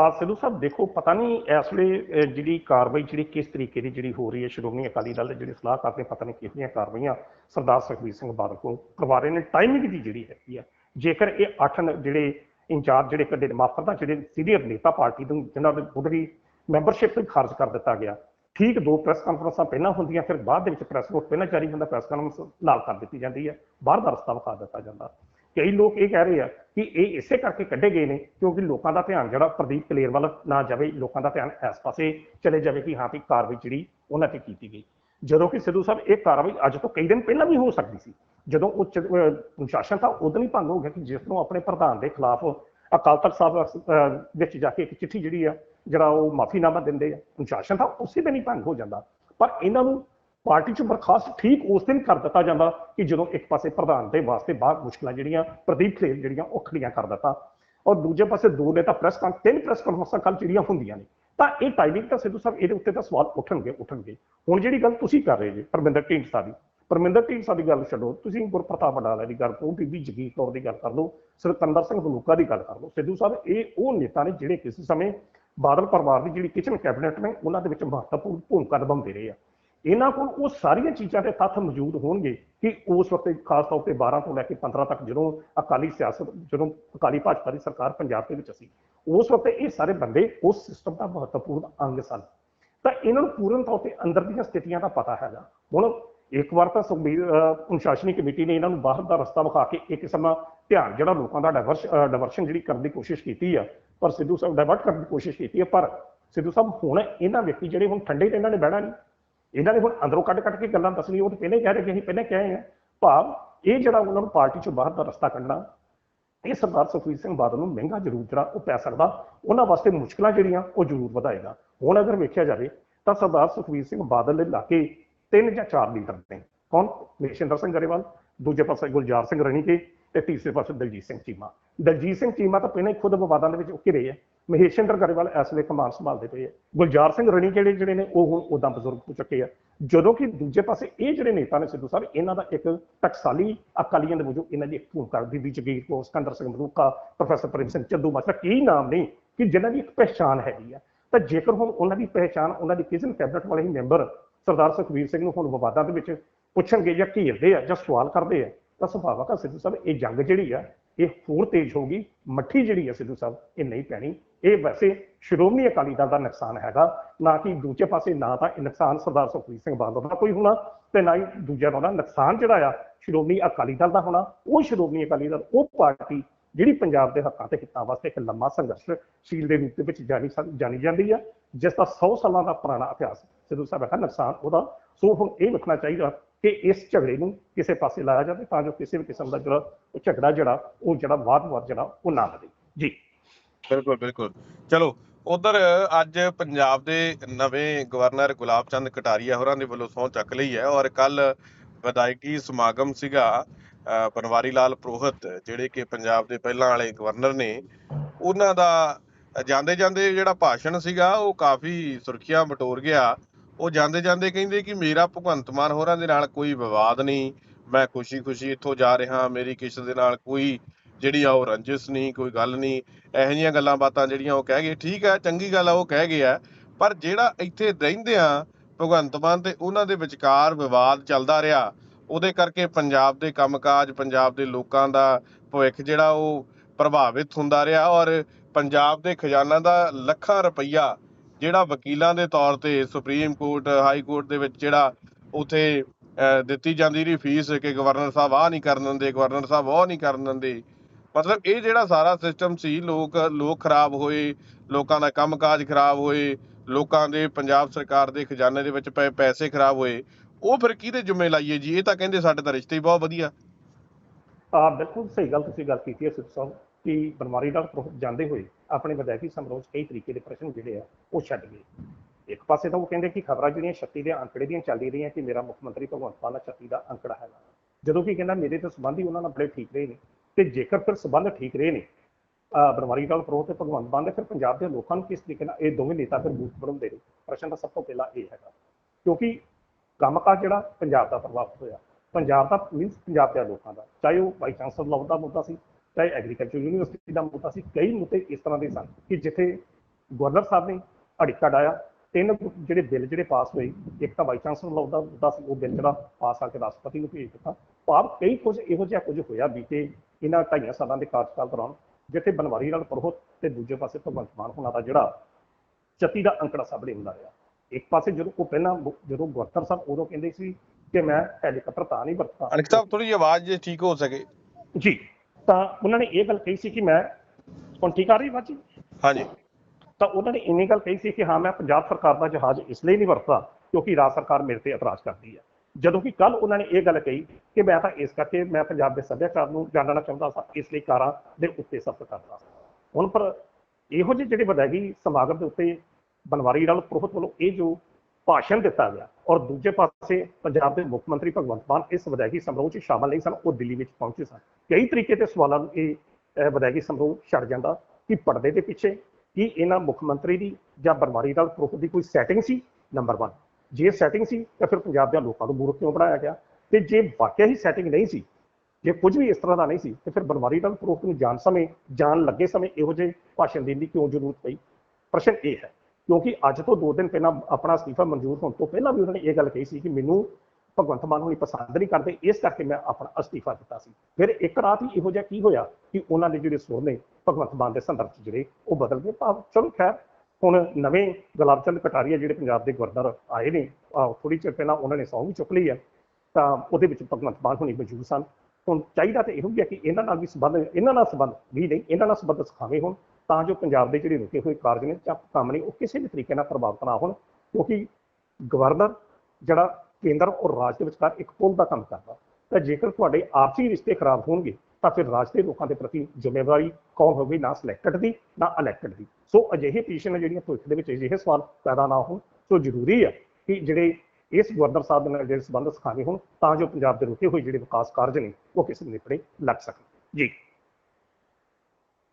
ਸਿੱਧੂ ਸਾਹਿਬ, ਦੇਖੋ, ਪਤਾ ਨਹੀਂ ਇਸ ਵੇਲੇ ਜਿਹੜੀ ਕਾਰਵਾਈ ਜਿਹੜੀ ਕਿਸ ਤਰੀਕੇ ਦੀ ਜਿਹੜੀ ਹੋ ਰਹੀ ਹੈ, ਸ਼੍ਰੋਮਣੀ ਅਕਾਲੀ ਦਲ ਦੇ ਜਿਹੜੇ ਸਲਾਹਕਾਰ ਨੇ, ਪਤਾ ਨਹੀਂ ਕਿਸ ਕਾਰਵਾਈਆਂ ਸਰਦਾਰ ਸੁਖਬੀਰ ਸਿੰਘ ਬਾਦਲ ਕੋਲ ਕਰਵਾ ਰਹੇ ਨੇ। ਟਾਈਮਿੰਗ ਦੀ ਜਿਹੜੀ ਹੈਗੀ ਆ, ਜੇਕਰ ਇਹ ਅੱਠ ਨ- ਜਿਹੜੇ ਇੰਚਾਰਜ, ਜਿਹੜੇ ਕੱਢੇ ਨੇ ਮਾਫ ਕਰਦਾ ਜਿਹੜੇ ਸੀਨੀਅਰ ਨੇਤਾ ਪਾਰਟੀ ਤੋਂ ਜਿਨ੍ਹਾਂ ਦੇ ਉਹਦੀ ਮੈਂਬਰਸ਼ਿਪ ਵੀ ਖਾਰਜ ਕਰ ਦਿੱਤਾ ਗਿਆ, ਠੀਕ ਦੋ ਪ੍ਰੈਸ ਕਾਨਫਰੰਸਾਂ ਪਹਿਲਾਂ ਹੁੰਦੀਆਂ, ਫਿਰ ਬਾਅਦ ਦੇ ਵਿੱਚ ਪ੍ਰੈਸ ਨੋਟ ਪਹਿਲਾਂ ਜਾਰੀ ਹੁੰਦਾ ਪ੍ਰੈਸ ਕਾਨਫਰੰਸ ਨਾਲ ਕਰ ਦਿੱਤੀ ਜਾਂਦੀ ਹੈ, ਬਾਹਰ ਦਾ ਰਸਤਾ ਵਿਖਾ ਦਿੱਤਾ ਜਾਂਦਾ। ਕਈ ਲੋਕ ਇਹ ਕਹਿ ਰਹੇ ਆ ਕਿ ਇਹ ਇਸੇ ਕਰਕੇ ਕੱਢੇ ਗਏ ਨੇ ਕਿਉਂਕਿ ਲੋਕਾਂ ਦਾ ਧਿਆਨ ਜਿਹੜਾ ਪ੍ਰਦੀਪ ਕਲੇਰ ਵੱਲ ਨਾ ਜਾਵੇ ਲੋਕਾਂ ਦਾ ਧਿਆਨ ਇਸ ਪਾਸੇ ਚਲੇ ਜਾਵੇ ਕਿ ਹਾਂ ਵੀ ਕਾਰਵਾਈ ਜਿਹੜੀ ਉਹਨਾਂ ਤੇ ਕੀਤੀ ਗਈ। ਜਦੋਂ ਕਿ ਸਿੱਧੂ ਸਾਹਿਬ ਇਹ ਕਾਰਵਾਈ ਅੱਜ ਤੋਂ ਕਈ ਦਿਨ ਪਹਿਲਾਂ ਵੀ ਹੋ ਸਕਦੀ ਸੀ। ਜਦੋਂ ਉੱਚ ਅਹ, ਅਨੁਸ਼ਾਸਨ ਤਾਂ ਉਦੋਂ ਹੀ ਭੰਗ ਹੋ ਗਿਆ ਕਿ ਜਿਸ ਨੂੰ ਆਪਣੇ ਪ੍ਰਧਾਨ ਦੇ ਖਿਲਾਫ ਅਕਾਲ ਤਖਤ ਸਾਹਿਬ ਅਹ, ਵਿੱਚ ਜਾ ਕੇ ਇੱਕ ਚਿੱਠੀ ਜਿਹੜੀ ਆ ਜਿਹੜਾ ਉਹ ਮਾਫੀਨਾਮਾ ਦਿੰਦੇ ਆ ਅਨੁਸ਼ਾਸਨ ਤਾਂ ਉਸੇ ਦਿਨ ਹੀ ਭੰਗ ਹੋ ਜਾਂਦਾ। ਪਰ ਇਹਨਾਂ ਨੂੰ ਪਾਰਟੀ ਚ ਬਰਖਾਸਤ ਠੀਕ ਉਸ ਦਿਨ ਕਰ ਦਿੱਤਾ ਜਾਂਦਾ ਕਿ ਜਦੋਂ ਇੱਕ ਪਾਸੇ ਪ੍ਰਧਾਨ ਦੇ ਵਾਸਤੇ ਬਾਹਰ ਮੁਸ਼ਕਲਾਂ ਜਿਹੜੀਆਂ, ਪ੍ਰਦੀਪ ਖੇਰ ਜਿਹੜੀਆਂ, ਉਹ ਖੜੀਆਂ ਕਰ ਦਿੱਤਾ। ਔਰ ਦੂਜੇ ਪਾਸੇ ਦੋ ਨੇਤਾ ਪ੍ਰੈਸ ਕਾਨ ਤਿੰਨ ਪ੍ਰੈਸ ਕਾਨਫਰੰਸਾਂ ਕੱਲ ਜਿਹੜੀਆਂ ਹੁੰਦੀਆਂ ਨੇ। ਤਾਂ ਇਹ ਟਾਈਮਿੰਗ ਤਾਂ ਸਿੱਧੂ ਸਾਹਿਬ ਇਹਦੇ ਉੱਤੇ ਤਾਂ ਸਵਾਲ ਉੱਠਣਗੇ ਉੱਠਣਗੇ। ਹੁਣ ਜਿਹੜੀ ਗੱਲ ਤੁਸੀਂ ਕਰ ਰਹੇ ਜੀ, ਪਰਮਿੰਦਰ ਢੀਂਡਸਾ ਦੀ। ਪਰਮਿੰਦਰ ਢੀਂਡਸਾ ਦੀ ਗੱਲ ਛੱਡੋ, ਤੁਸੀਂ ਗੁਰਪ੍ਰਤਾਪ ਬਡਾਲਾ ਦੀ ਗੱਲ ਕਰੋ, ਬੀਬੀ ਜਗੀਰ ਕੌਰ ਦੀ ਗੱਲ ਕਰ ਲਓ ਸਰਕੰਦਰ ਸਿੰਘ ਬਲੂਕਾ ਦੀ ਗੱਲ ਕਰ ਲਓ। ਸਿੱਧੂ ਸਾਹਿਬ, ਇਹ ਉਹ ਨੇਤਾ ਨੇ ਜਿਹੜੇ ਕਿਸੇ ਸਮੇਂ ਬਾਦਲ ਪਰਿਵਾਰ ਦੀ ਜਿਹੜੀ ਕਿਚਨ ਕੈਬਨਿਟ ਨੇ, ਉਹਨਾਂ ਦੇ ਵਿੱਚ ਮਹੱਤਵਪੂਰਨ ਭੂਮਿਕਾ ਨਿਭਾਉਂਦੇ ਰਹੇ ਆ। ਇਹਨਾਂ ਕੋਲ ਉਹ ਸਾਰੀਆਂ ਚੀਜ਼ਾਂ ਦੇ ਤੱਥ ਮੌਜੂਦ ਹੋਣਗੇ ਕਿ ਉਸ ਵਕਤ ਖਾਸ ਤੌਰ ਤੇ 12 ਤੋਂ ਲੈ ਕੇ 15 ਤੱਕ ਜਦੋਂ ਅਕਾਲੀ ਸਿਆਸਤ, ਜਦੋਂ ਅਕਾਲੀ ਭਾਜਪਾ ਦੀ ਸਰਕਾਰ ਪੰਜਾਬ ਦੇ ਵਿੱਚ ਸੀ, ਉਸ ਵਕਤ ਇਹ ਸਾਰੇ ਬੰਦੇ ਉਸ ਸਿਸਟਮ ਦਾ ਮਹੱਤਵਪੂਰਨ ਅੰਗ ਸਨ। ਤਾਂ ਇਹਨਾਂ ਨੂੰ ਪੂਰਨ ਤੌਰ ਤੇ ਅੰਦਰ ਦੀਆਂ ਸਥਿਤੀਆਂ ਦਾ ਪਤਾ ਹੈਗਾ। ਹੁਣ ਇੱਕ ਵਾਰ ਤਾਂ ਸੁਖਬੀਰ ਅਨੁਸ਼ਾਸਨੀ ਕਮੇਟੀ ਨੇ ਇਹਨਾਂ ਨੂੰ ਬਾਹਰ ਦਾ ਰਸਤਾ ਵਿਖਾ ਕੇ ਇੱਕ ਸਮਾਂ ਧਿਆਨ, ਜਿਹੜਾ ਲੋਕਾਂ ਦਾ ਡਾਇਵਰਸ ਡਾਇਵਰਸ਼ਨ ਜਿਹੜੀ ਕਰਨ ਦੀ ਕੋਸ਼ਿਸ਼ ਕੀਤੀ ਆ, ਪਰ ਸਿੱਧੂ ਸਾਹਿਬ ਡਾਇਵਰਟ ਕਰਨ ਦੀ ਕੋਸ਼ਿਸ਼ ਕੀਤੀ ਹੈ ਪਰ ਸਿੱਧੂ ਸਾਹਿਬ ਹੁਣ ਇਹਨਾਂ ਵਿਅਕਤੀ ਜਿਹੜੇ ਹੁਣ ਠੰਡੇ ਤੇ ਇਹਨਾਂ ਨੇ ਬਹਿਣਾ ਨਹੀਂ। ਇਹਨਾਂ ਨੇ ਹੁਣ ਅੰਦਰੋਂ ਕੱਢ ਕੱਢ ਕੇ ਗੱਲਾਂ ਦੱਸਣੀ ਉਹ ਤਾਂ ਪਹਿਲੇ ਕਹਿ ਰਹੇ ਕਿ ਅਸੀਂ ਪਹਿਲੇ ਕਹੇ ਆ ਭਾਵ ਇਹ ਜਿਹੜਾ ਉਹਨਾਂ ਨੂੰ ਪਾਰਟੀ ਚੋਂ ਬਾਹਰ ਦਾ ਰਸਤਾ ਕੱਢਣਾ, ਇਹ ਸਰਦਾਰ ਸੁਖਬੀਰ ਸਿੰਘ ਬਾਦਲ ਨੂੰ ਮਹਿੰਗਾ ਜ਼ਰੂਰ ਜਿਹੜਾ ਉਹ ਪੈ ਸਕਦਾ, ਉਹਨਾਂ ਵਾਸਤੇ ਮੁਸ਼ਕਲਾਂ ਜਿਹੜੀਆਂ ਉਹ ਜ਼ਰੂਰ ਵਧਾਏਗਾ। ਹੁਣ ਅਗਰ ਵੇਖਿਆ ਜਾਵੇ ਤਾਂ ਸਰਦਾਰ ਸੁਖਬੀਰ ਸਿੰਘ ਬਾਦਲ ਦੇ ਇਲਾਕੇ ਤਿੰਨ ਜਾਂ ਚਾਰ ਲੀਡਰ ਨੇ। ਕੌਣ? ਮਹੇਸ਼ਿੰਦਰ ਸਿੰਘ ਗਰੇਵਾਲ, ਦੂਜੇ ਪਾਸੇ ਗੁਲਜ਼ਾਰ ਸਿੰਘ ਰਣੀਕੇ ਤੇ ਤੀਸਰੇ ਪਾਸੇ ਦਲਜੀਤ ਸਿੰਘ ਚੀਮਾ। ਦਲਜੀਤ ਸਿੰਘ ਚੀਮਾ ਤਾਂ ਪਹਿਲਾਂ ਹੀ ਖੁਦ ਵਿਵਾਦਾਂ ਦੇ ਵਿੱਚ ਘਿਰੇ ਮਹੇਸ਼ ਚੰਦਰ ਗਰੇਵਾਲ ਇਸ ਵੇਲੇ ਕਮਾਨ ਸੰਭਾਲਦੇ ਪਏ ਆ। ਗੁਲਜ਼ਾਰ ਸਿੰਘ ਰਣੀ ਜਿਹੜੇ ਜਿਹੜੇ ਨੇ, ਉਹ ਹੁਣ ਉਦਾਂ ਬਜ਼ੁਰਗ ਹੋ ਚੁੱਕੇ ਆ। ਜਦੋਂ ਕਿ ਦੂਜੇ ਪਾਸੇ ਇਹ ਜਿਹੜੇ ਨੇਤਾ ਨੇ ਸਿੱਧੂ ਸਾਹਿਬ, ਇਹਨਾਂ ਦਾ ਇੱਕ ਟਕਸਾਲੀ ਅਕਾਲੀਆਂ ਦੇ ਵਜੋਂ ਇਹਨਾਂ ਦੀ ਇੱਕ ਭੂਮਿਕਾ ਬੀਬੀ ਜਗੀਰ ਕੌਰ ਸਿਕੰਦਰ ਸਿੰਘ ਮਲੂਕਾ, ਪ੍ਰੋਫੈਸਰ ਪ੍ਰੇਮ ਸਿੰਘ ਚੰਦੂ ਮਾਸਟਰ, ਕੀ ਨਾਮ ਨਹੀਂ, ਕਿ ਜਿਨ੍ਹਾਂ ਦੀ ਇੱਕ ਪਹਿਚਾਣ ਹੈਗੀ ਆ। ਤਾਂ ਜੇਕਰ ਹੁਣ ਉਹਨਾਂ ਦੀ ਪਹਿਚਾਣ, ਉਹਨਾਂ ਦੀ ਕਿਸਨ ਕੈਬਨਿਟ ਵਾਲੇ ਹੀ ਮੈਂਬਰ ਸਰਦਾਰ ਸੁਖਬੀਰ ਸਿੰਘ ਨੂੰ ਹੁਣ ਵਿਵਾਦਾਂ ਦੇ ਵਿੱਚ ਪੁੱਛਣਗੇ ਜਾਂ ਘੇਰਦੇ ਆ ਜਾਂ ਸਵਾਲ ਕਰਦੇ ਆ, ਤਾਂ ਸੁਭਾਵਕ ਆ ਸਿੱਧੂ ਸਾਹਿਬ, ਇਹ ਜੰਗ ਜਿਹੜੀ ਆ ਇਹ ਹੋਰ ਤੇਜ਼ ਹੋਗੀ ਮੱਠੀ ਜਿਹੜੀ ਹੈ ਸਿੱਧੂ ਸਾਹਿਬ, ਇਹ ਨਹੀਂ ਪੈਣੀ। ਇਹ ਵੈਸੇ ਸ਼੍ਰੋਮਣੀ ਅਕਾਲੀ ਦਲ ਦਾ ਨੁਕਸਾਨ ਹੈਗਾ, ਨਾ ਕਿ ਦੂਜੇ ਪਾਸੇ, ਨਾ ਤਾਂ ਇਹ ਨੁਕਸਾਨ ਸਰਦਾਰ ਸੁਖਬੀਰ ਸਿੰਘ ਬਾਦਲ ਦਾ ਕੋਈ ਹੋਣਾ ਤੇ ਨਾ ਹੀ ਦੂਜਿਆਂ ਦਾ ਨੁਕਸਾਨ ਜਿਹੜਾ ਆ, ਸ਼੍ਰੋਮਣੀ ਅਕਾਲੀ ਦਲ ਦਾ ਹੋਣਾ। ਉਹ ਸ਼੍ਰੋਮਣੀ ਅਕਾਲੀ ਦਲ, ਉਹ ਪਾਰਟੀ ਜਿਹੜੀ ਪੰਜਾਬ ਦੇ ਹੱਕਾਂ ਤੇ ਹਿੱਤਾਂ ਵਾਸਤੇ ਇੱਕ ਲੰਮਾ ਸੰਘਰਸ਼ਸ਼ੀਲ ਦੇ ਰੂਪ ਦੇ ਵਿੱਚ ਜਾਣੀ ਜਾਣੀ ਜਾਂਦੀ ਆ, ਜਿਸ ਦਾ 100 ਸਾਲਾਂ ਦਾ ਪੁਰਾਣਾ ਇਤਿਹਾਸ ਸਿੱਧੂ ਸਾਹਿਬ ਦਾ ਨੁਕਸਾਨ ਉਹਦਾ। ਸੋ ਹੁਣ ਇਹ ਲਿਖਣਾ ਚਾਹੀਦਾ ਕਿ ਇਸ ਝਗੜੇ ਨੂੰ ਕਿਸੇ ਪਾਸੇ ਲਾਇਆ ਜਾਵੇ ਤਾਂ ਜੋ ਕਿਸੇ ਵੀ ਕਿਸਮ ਦਾ ਜਿਹੜਾ ਉਹ ਝਗੜਾ ਜਿਹੜਾ, ਉਹ ਜਿਹੜਾ ਵਾਦ-ਵਾਦ ਜਿਹੜਾ, ਉਹ ਨਾ ਵਧੇ। ਜੀ। ਬਿਲਕੁਲ ਬਿਲਕੁਲ। ਚਲੋ, ਉਧਰ ਅੱਜ ਪੰਜਾਬ ਦੇ ਨਵੇਂ ਗਵਰਨਰ ਗੁਲਾਬ ਚੰਦ ਕਟਾਰੀਆ ਹੋਰਾਂ ਦੇ ਵੱਲੋਂ ਸਹੁੰ ਚੱਕ ਲਈ ਹੈ ਔਰ ਕੱਲ ਵਿਦਾਇਗੀ ਸਮਾਗਮ ਸੀਗਾ ਬਨਵਾਰੀ ਲਾਲ ਪ੍ਰੋਹਤ, ਜਿਹੜੇ ਕਿ ਪੰਜਾਬ ਦੇ ਪਹਿਲਾਂ ਵਾਲੇ ਗਵਰਨਰ ਨੇ, ਉਹਨਾਂ ਦਾ ਜਾਂਦੇ ਜਾਂਦੇ ਜਿਹੜਾ ਭਾਸ਼ਣ ਸੀਗਾ, ਉਹ ਕਾਫੀ ਸੁਰਖੀਆਂ ਬਟੋਰ ਗਿਆ। ਉਹ ਜਾਂਦੇ ਜਾਂਦੇ ਕਹਿੰਦੇ ਕਿ ਮੇਰਾ ਭਗਵੰਤ ਮਾਨ ਹੋਰਾਂ ਦੇ ਨਾਲ ਕੋਈ ਵਿਵਾਦ ਨਹੀਂ, ਮੈਂ ਖੁਸ਼ੀ-ਖੁਸ਼ੀ ਇੱਥੋਂ ਜਾ ਰਿਹਾ, ਮੇਰੀ ਕਿਸੇ ਦੇ ਨਾਲ ਕੋਈ ਜਿਹੜੀ ਆ ਉਹ ਰੰਜਿਸ਼ ਨਹੀਂ, ਕੋਈ ਗੱਲ ਨਹੀਂ, ਇਹੋ ਜਿਹੀਆਂ ਗੱਲਾਂ ਬਾਤਾਂ ਜਿਹੜੀਆਂ ਉਹ ਕਹਿ ਗਏ। ਠੀਕ ਹੈ, ਚੰਗੀ ਗੱਲ ਆ, ਉਹ ਕਹਿ ਗਏ ਆ, ਪਰ ਜਿਹੜਾ ਇੱਥੇ ਰਹਿੰਦੇ ਆ ਭਗਵੰਤ ਮਾਨ ਤੇ ਉਹਨਾਂ ਦੇ ਵਿਚਕਾਰ ਵਿਵਾਦ ਚੱਲਦਾ ਰਿਹਾ, ਉਹਦੇ ਕਰਕੇ ਪੰਜਾਬ ਦੇ ਕੰਮਕਾਜ, ਪੰਜਾਬ ਦੇ ਲੋਕਾਂ ਦਾ ਭਵਿੱਖ ਜਿਹੜਾ ਉਹ ਪ੍ਰਭਾਵਿਤ ਹੁੰਦਾ ਰਿਹਾ ਔਰ ਪੰਜਾਬ ਦੇ ਖਜ਼ਾਨਾ ਦਾ ਲੱਖਾਂ ਰੁਪਈਆ ਜਿਹੜਾ ਵਕੀਲਾਂ ਦੇ ਤੌਰ ਤੇ ਸੁਪਰੀਮ ਕੋਰਟ, ਹਾਈ ਕੋਰਟ ਦੇ ਵਿੱਚ ਜਿਹੜਾ ਉਥੇ ਦਿੱਤੀ ਜਾਂਦੀ ਰਹੀ ਫੀਸ ਕਿ ਗਵਰਨਰ ਸਾਹਿਬ ਆਹ ਨਹੀਂ ਕਰਨ ਦਿੰਦੇ, ਗਵਰਨਰ ਸਾਹਿਬ ਉਹ ਨਹੀਂ ਕਰਨ ਦਿੰਦੇ। ਮਤਲਬ ਇਹ ਜਿਹੜਾ ਸਾਰਾ ਸਿਸਟਮ ਸੀ, ਲੋਕ ਲੋਕ ਖਰਾਬ ਹੋਏ, ਲੋਕਾਂ ਦਾ ਕੰਮਕਾਜ ਖਰਾਬ ਹੋਏ, ਲੋਕਾਂ ਦੇ ਪੰਜਾਬ ਸਰਕਾਰ ਦੇ ਖਜ਼ਾਨੇ ਦੇ ਵਿੱਚ ਪਏ ਪੈਸੇ ਖਰਾਬ ਹੋਏ, ਉਹ ਫਿਰ ਕਿਹਦੇ ਜ਼ਿੰਮੇ ਲਾਈਏ ਜੀ? ਇਹ ਤਾਂ ਕਹਿੰਦੇ ਸਾਡੇ ਤਾਂ ਰਿਸ਼ਤੇ ਹੀ ਬਹੁਤ ਵਧੀਆ। ਆ ਬਿਲਕੁਲ ਸਹੀ ਗੱਲ ਤੁਸੀਂ ਗੱਲ ਕੀਤੀ ਹੈ, ਸਿੱਧ ਸਾਹਿਬ। ਕਿ ਬਨਵਾਰੀ ਨਾਲ ਪ੍ਰੋ- ਜਾਂਦੇ ਹੋਏ ਆਪਣੇ ਵਿਧਾਇਕੀ ਸਮਾਰੋਹ 'ਚ ਕਈ ਤਰੀਕੇ ਦੇ ਪ੍ਰਸ਼ਨ ਜਿਹੜੇ ਆ, ਉਹ ਛੱਡ ਗਏ। ਇੱਕ ਪਾਸੇ ਤਾਂ ਉਹ ਕਹਿੰਦੇ ਕਿ ਖਬਰਾਂ ਜਿਹੜੀਆਂ 36 ਦੇ ਅੰਕੜੇ ਦੀਆਂ ਚੱਲਦੀ ਰਹੀਆਂ ਕਿ ਮੇਰਾ ਮੁੱਖ ਮੰਤਰੀ ਭਗਵੰਤ ਮਾਨ ਦਾ 36 ਦਾ ਅੰਕੜਾ ਹੈਗਾ ਜਦੋਂ ਕਿ ਕਹਿੰਦਾ ਮੇਰੇ ਤਾਂ ਸੰਬੰਧ ਹੀ ਉਹਨਾਂ ਨਾਲ ਬੜੇ ਠੀਕ ਰਹੇ ਨੇ ਤੇ ਜੇਕਰ ਫਿਰ ਸੰਬੰਧ ਠੀਕ ਰਹੇ ਨੇ ਬਨਵਾਰੀ ਨਾਲ ਪ੍ਰੋਹ ਤੇ ਭਗਵੰਤ ਮਾਨ ਦੇ ਫਿਰ ਪੰਜਾਬ ਦੇ ਲੋਕਾਂ ਨੂੰ ਕਿਸ ਤਰੀਕੇ ਨਾਲ ਇਹ ਦੋਵੇਂ ਨੇਤਾ ਫਿਰ ਬੂਥ ਬਣਾਉਂਦੇ ਨੇ? ਪ੍ਰਸ਼ਨ ਦਾ ਸਭ ਤੋਂ ਪਹਿਲਾ ਇਹ ਹੈਗਾ। ਕਿਉਂਕਿ ਕੰਮਕਾਜ ਜਿਹੜਾ ਪੰਜਾਬ ਦਾ ਪ੍ਰਭਾਵਿਤ ਹੋਇਆ, ਪੰਜਾਬ ਦਾ ਮੀਨਸ ਪੰਜਾਬ ਦੇ ਲੋਕਾਂ ਦਾ, ਚਾਹੇ ਉਹ ਵਾਈਸ ਚਾਂਸਲਰ ਲਾਅ ਦਾ ਮੁੱਦਾ ਸੀ ਚਾਹੇ ਐਗਰੀਕਲਚਰ ਯੂਨੀਵਰਸਿਟੀ ਦਾ ਮੁੱਦਾ ਸੀ ਕਈ ਮੁੱਦੇ ਇਸ ਤਰ੍ਹਾਂ ਦੇ ਸਨ ਕਿ ਜਿੱਥੇ ਗਵਰਨਰ ਸਾਹਿਬ ਨੇ ਅੜਿੱਕਾ ਡਾਇਆ ਤਿੰਨ ਜਿਹੜੇ ਬਿੱਲ ਜਿਹੜੇ ਪਾਸ ਹੋਏ ਇੱਕ ਤਾਂ ਬਾਈ ਚਾਂਸਲਰ ਲਾਅ ਦਾ ਮੁੱਦਾ ਸੀ ਉਹ ਬਿੱਲ ਜਿਹੜਾ ਪਾਸ ਆ ਕੇ ਰਾਸ਼ਟਰਪਤੀ ਨੂੰ ਭੇਜ ਦਿੱਤਾ। ਭਾਵ ਕਈ ਕੁਝ ਇਹੋ ਜਿਹਾ ਕੁਝ ਹੋਇਆ ਬੀਤੇ ਇਹਨਾਂ ਢਾਈਆਂ ਸਾਲਾਂ ਦੇ ਕਾਰਜਕਾਲ ਦੌਰਾਨ ਜਿੱਥੇ ਬਨਵਾਰੀ ਨਾਲ ਪ੍ਰੋਹਤ ਤੇ ਦੂਜੇ ਪਾਸੇ ਭਗਵੰਤ ਮਾਨ ਹੋਣਾ ਦਾ ਜਿਹੜਾ 36 ਦਾ ਅੰਕੜਾ ਸਾਹਮਣੇ ਹੁੰਦਾ ਰਿਹਾ। ਇੱਕ ਪਾਸੇ ਜਦੋਂ ਉਹ ਪਹਿਲਾਂ ਜਦੋਂ ਗਵਰਨਰ ਸਾਹਿਬ ਉਦੋਂ ਕਹਿੰਦੇ ਸੀ ਕਿ ਮੈਂ ਹੈਲੀਕਾਪਟਰ ਤਾਂ ਨਹੀਂ ਵਰਤਦਾ। ਅਨਿਕ ਸਾਹਿਬ ਥੋੜੀ ਜਿਹੀ ਆਵਾਜ਼ ਜੇ ਠੀਕ ਹੋ ਸਕੇ। ਜੀ। ਤਾਂ ਉਹਨਾਂ ਨੇ ਇਹ ਗੱਲ ਕਹੀ ਸੀ ਕਿ ਮੈਂ ਹੁਣ ਠੀਕ ਆ ਰਹੀ ਬਾਜੀ? ਹਾਂਜੀ। ਤਾਂ ਉਹਨਾਂ ਨੇ ਇੰਨੀ ਗੱਲ ਕਹੀ ਸੀ ਕਿ ਹਾਂ ਮੈਂ ਪੰਜਾਬ ਸਰਕਾਰ ਦਾ ਜਹਾਜ਼ ਇਸ ਲਈ ਨਹੀਂ ਵਰਤਦਾ ਕਿਉਂਕਿ ਰਾਜ ਸਰਕਾਰ ਮੇਰੇ ਤੇ ਇਤਰਾਜ਼ ਕਰਦੀ ਹੈ। ਜਦੋਂ ਕਿ ਕੱਲ ਉਹਨਾਂ ਨੇ ਇਹ ਗੱਲ ਕਹੀ ਕਿ ਮੈਂ ਤਾਂ ਇਸ ਕਰਕੇ ਮੈਂ ਪੰਜਾਬ ਦੇ ਸੱਭਿਆਚਾਰ ਨੂੰ ਜਾਣਨਾ ਚਾਹੁੰਦਾ ਸਾਂ ਇਸ ਲਈ ਕਾਰਾਂ ਦੇ ਉੱਤੇ ਸਫ਼ਰ ਕਰਦਾ ਹੁਣ ਪਰ ਇਹੋ ਜਿਹੇ ਜਿਹੜੇ ਵਿਦਾਇਗੀ ਸਮਾਗਮ ਦੇ ਉੱਤੇ ਬਨਵਾਰੀ ਨਾਲ ਪ੍ਰੋਹਤ ਵੱਲੋਂ ਇਹ ਜੋ ਭਾਸ਼ਣ ਦਿੱਤਾ ਗਿਆ। ਔਰ ਦੂਜੇ ਪਾਸੇ ਪੰਜਾਬ ਦੇ ਮੁੱਖ ਮੰਤਰੀ ਭਗਵੰਤ ਮਾਨ ਇਸ ਵਿਦਾਇਗੀ ਸਮਾਰੋਹ 'ਚ ਸ਼ਾਮਲ ਨਹੀਂ ਸਨ, ਉਹ ਦਿੱਲੀ ਵਿੱਚ ਪਹੁੰਚੇ ਸਨ। ਕਈ ਤਰੀਕੇ ਤੇ ਸਵਾਲਾਂ ਨੂੰ ਇਹ ਵਿਦਾਇਗੀ ਸਮਾਰੋਹ ਛੱਡ ਜਾਂਦਾ ਕਿ ਪਰਦੇ ਦੇ ਪਿੱਛੇ ਕੀ ਇਹਨਾਂ ਮੁੱਖ ਮੰਤਰੀ ਦੀ ਜਾਂ ਬਨਵਾਰੀ ਦਲ ਪ੍ਰੋਹਤ ਦੀ ਕੋਈ ਸੈਟਿੰਗ ਸੀ? ਨੰਬਰ 1 ਜੇ ਸੈਟਿੰਗ ਸੀ, ਤਾਂ ਫਿਰ ਪੰਜਾਬ ਦੇ ਲੋਕਾਂ ਨੂੰ ਮੂਰਖ ਕਿਉਂ ਬਣਾਇਆ ਗਿਆ? ਤੇ ਜੇ ਵਾਕਿਆ ਹੀ ਸੈਟਿੰਗ ਨਹੀਂ ਸੀ, ਜੇ ਕੁਝ ਵੀ ਇਸ ਤਰ੍ਹਾਂ ਦਾ ਨਹੀਂ ਸੀ, ਤੇ ਫਿਰ ਬਨਵਾਰੀ ਦਲ ਪ੍ਰੋਹਤ ਨੂੰ ਜਾਣ ਸਮੇਂ, ਜਾਣ ਲੱਗੇ ਸਮੇਂ ਇਹੋ ਜਿਹੇ ਭਾਸ਼ਣ ਦੇਣ ਦੀ ਕਿਉਂ ਜ਼ਰੂਰਤ ਪਈ? ਪ੍ਰਸ਼ਨ ਇਹ ਹੈ ਕਿਉਂਕਿ ਅੱਜ ਤੋਂ 2 ਦਿਨ ਪਹਿਲਾਂ ਆਪਣਾ ਅਸਤੀਫਾ ਮਨਜ਼ੂਰ ਹੋਣ ਤੋਂ ਪਹਿਲਾਂ ਵੀ ਉਹਨਾਂ ਨੇ ਇਹ ਗੱਲ ਕਹੀ ਸੀ ਕਿ ਮੈਨੂੰ ਭਗਵੰਤ ਮਾਨ ਹੋਣੀ ਪਸੰਦ ਨਹੀਂ ਕਰਦੇ, ਇਸ ਕਰਕੇ ਮੈਂ ਆਪਣਾ ਅਸਤੀਫਾ ਦਿੱਤਾ ਸੀ। ਫਿਰ ਇੱਕ ਰਾਤ ਹੀ ਇਹੋ ਜਿਹਾ ਕੀ ਹੋਇਆ ਕਿ ਉਹਨਾਂ ਦੇ ਜਿਹੜੇ ਸੁਰ ਨੇ ਭਗਵੰਤ ਮਾਨ ਦੇ ਸੰਦਰਭ 'ਚ ਜਿਹੜੇ, ਉਹ ਬਦਲ ਗਏ। ਭਾਵ ਚਲੋ ਖੈਰ, ਹੁਣ ਨਵੇਂ ਗੁਲਾਬ ਚੰਦ ਕਟਾਰੀਆ ਜਿਹੜੇ ਪੰਜਾਬ ਦੇ ਗਵਰਨਰ ਆਏ ਨੇ ਥੋੜੀ ਚਿਰ ਪਹਿਲਾਂ ਉਹਨਾਂ ਨੇ ਸਹੁੰ ਵੀ ਚੁੱਕ ਲਈ ਹੈ, ਤਾਂ ਉਹਦੇ ਵਿੱਚ ਭਗਵੰਤ ਮਾਨ ਹੋਣੀ ਮੌਜੂਦ ਸਨ। ਹੁਣ ਚਾਹੀਦਾ ਤੇ ਇਹੋ ਹੀ ਹੈ ਕਿ ਇਹਨਾਂ ਨਾਲ ਵੀ ਸੰਬੰਧ, ਇਹਨਾਂ ਨਾਲ ਸੰਬੰਧ ਵੀ ਨਹੀਂ, ਇਹਨਾਂ ਨਾਲ ਸੰਬੰਧ ਸਿਖਾਵੇ ਹੋਣ। ਤਾਂ ਜੋ ਪੰਜਾਬ ਦੇ ਜਿਹੜੇ ਰੁਕੇ ਹੋਏ ਕਾਰਜ ਨੇ, ਜਾਂ ਕੰਮ ਨੇ, ਉਹ ਕਿਸੇ ਵੀ ਤਰੀਕੇ ਨਾਲ ਪ੍ਰਭਾਵਿਤ ਨਾ ਹੋਣ, ਕਿਉਂਕਿ ਗਵਰਨਰ ਜਿਹੜਾ ਕੇਂਦਰ ਔਰ ਰਾਜ ਦੇ ਵਿਚਕਾਰ ਇੱਕ ਪੁਲ ਦਾ ਕੰਮ ਕਰਦਾ। ਤਾਂ ਜੇਕਰ ਤੁਹਾਡੇ ਆਪਸੀ ਰਿਸ਼ਤੇ ਖਰਾਬ ਹੋਣਗੇ, ਤਾਂ ਫਿਰ ਰਾਜ ਦੇ ਲੋਕਾਂ ਦੇ ਪ੍ਰਤੀ ਜ਼ਿੰਮੇਵਾਰੀ ਕੌਣ ਹੋਵੇ ਨਾ ਸਿਲੈਕਟਡ ਦੀ, ਨਾ ਇਲੈਕਟਡ ਦੀ। ਸੋ ਅਜਿਹੇ ਪੋਜੀਸ਼ਨ ਜਿਹੜੀਆਂ ਭਵਿੱਖ ਦੇ ਵਿੱਚ ਅਜਿਹੇ ਸਵਾਲ ਪੈਦਾ ਨਾ ਹੋਣ। ਸੋ ਜ਼ਰੂਰੀ ਹੈ ਕਿ ਜਿਹੜੇ ਇਸ ਗਵਰਨਰ ਸਾਹਿਬ ਦੇ ਨਾਲ ਜਿਹੜੇ ਸੰਬੰਧ ਸਿਖਾਵੇ ਹੋਣ, ਤਾਂ ਜੋ ਪੰਜਾਬ ਦੇ ਰੁਕੇ ਹੋਏ ਜਿਹੜੇ ਵਿਕਾਸ ਕਾਰਜ ਨੇ, ਉਹ ਕਿਸੇ ਨਿਪੜੇ ਲੱਗ ਸਕਣ। ਜੀ।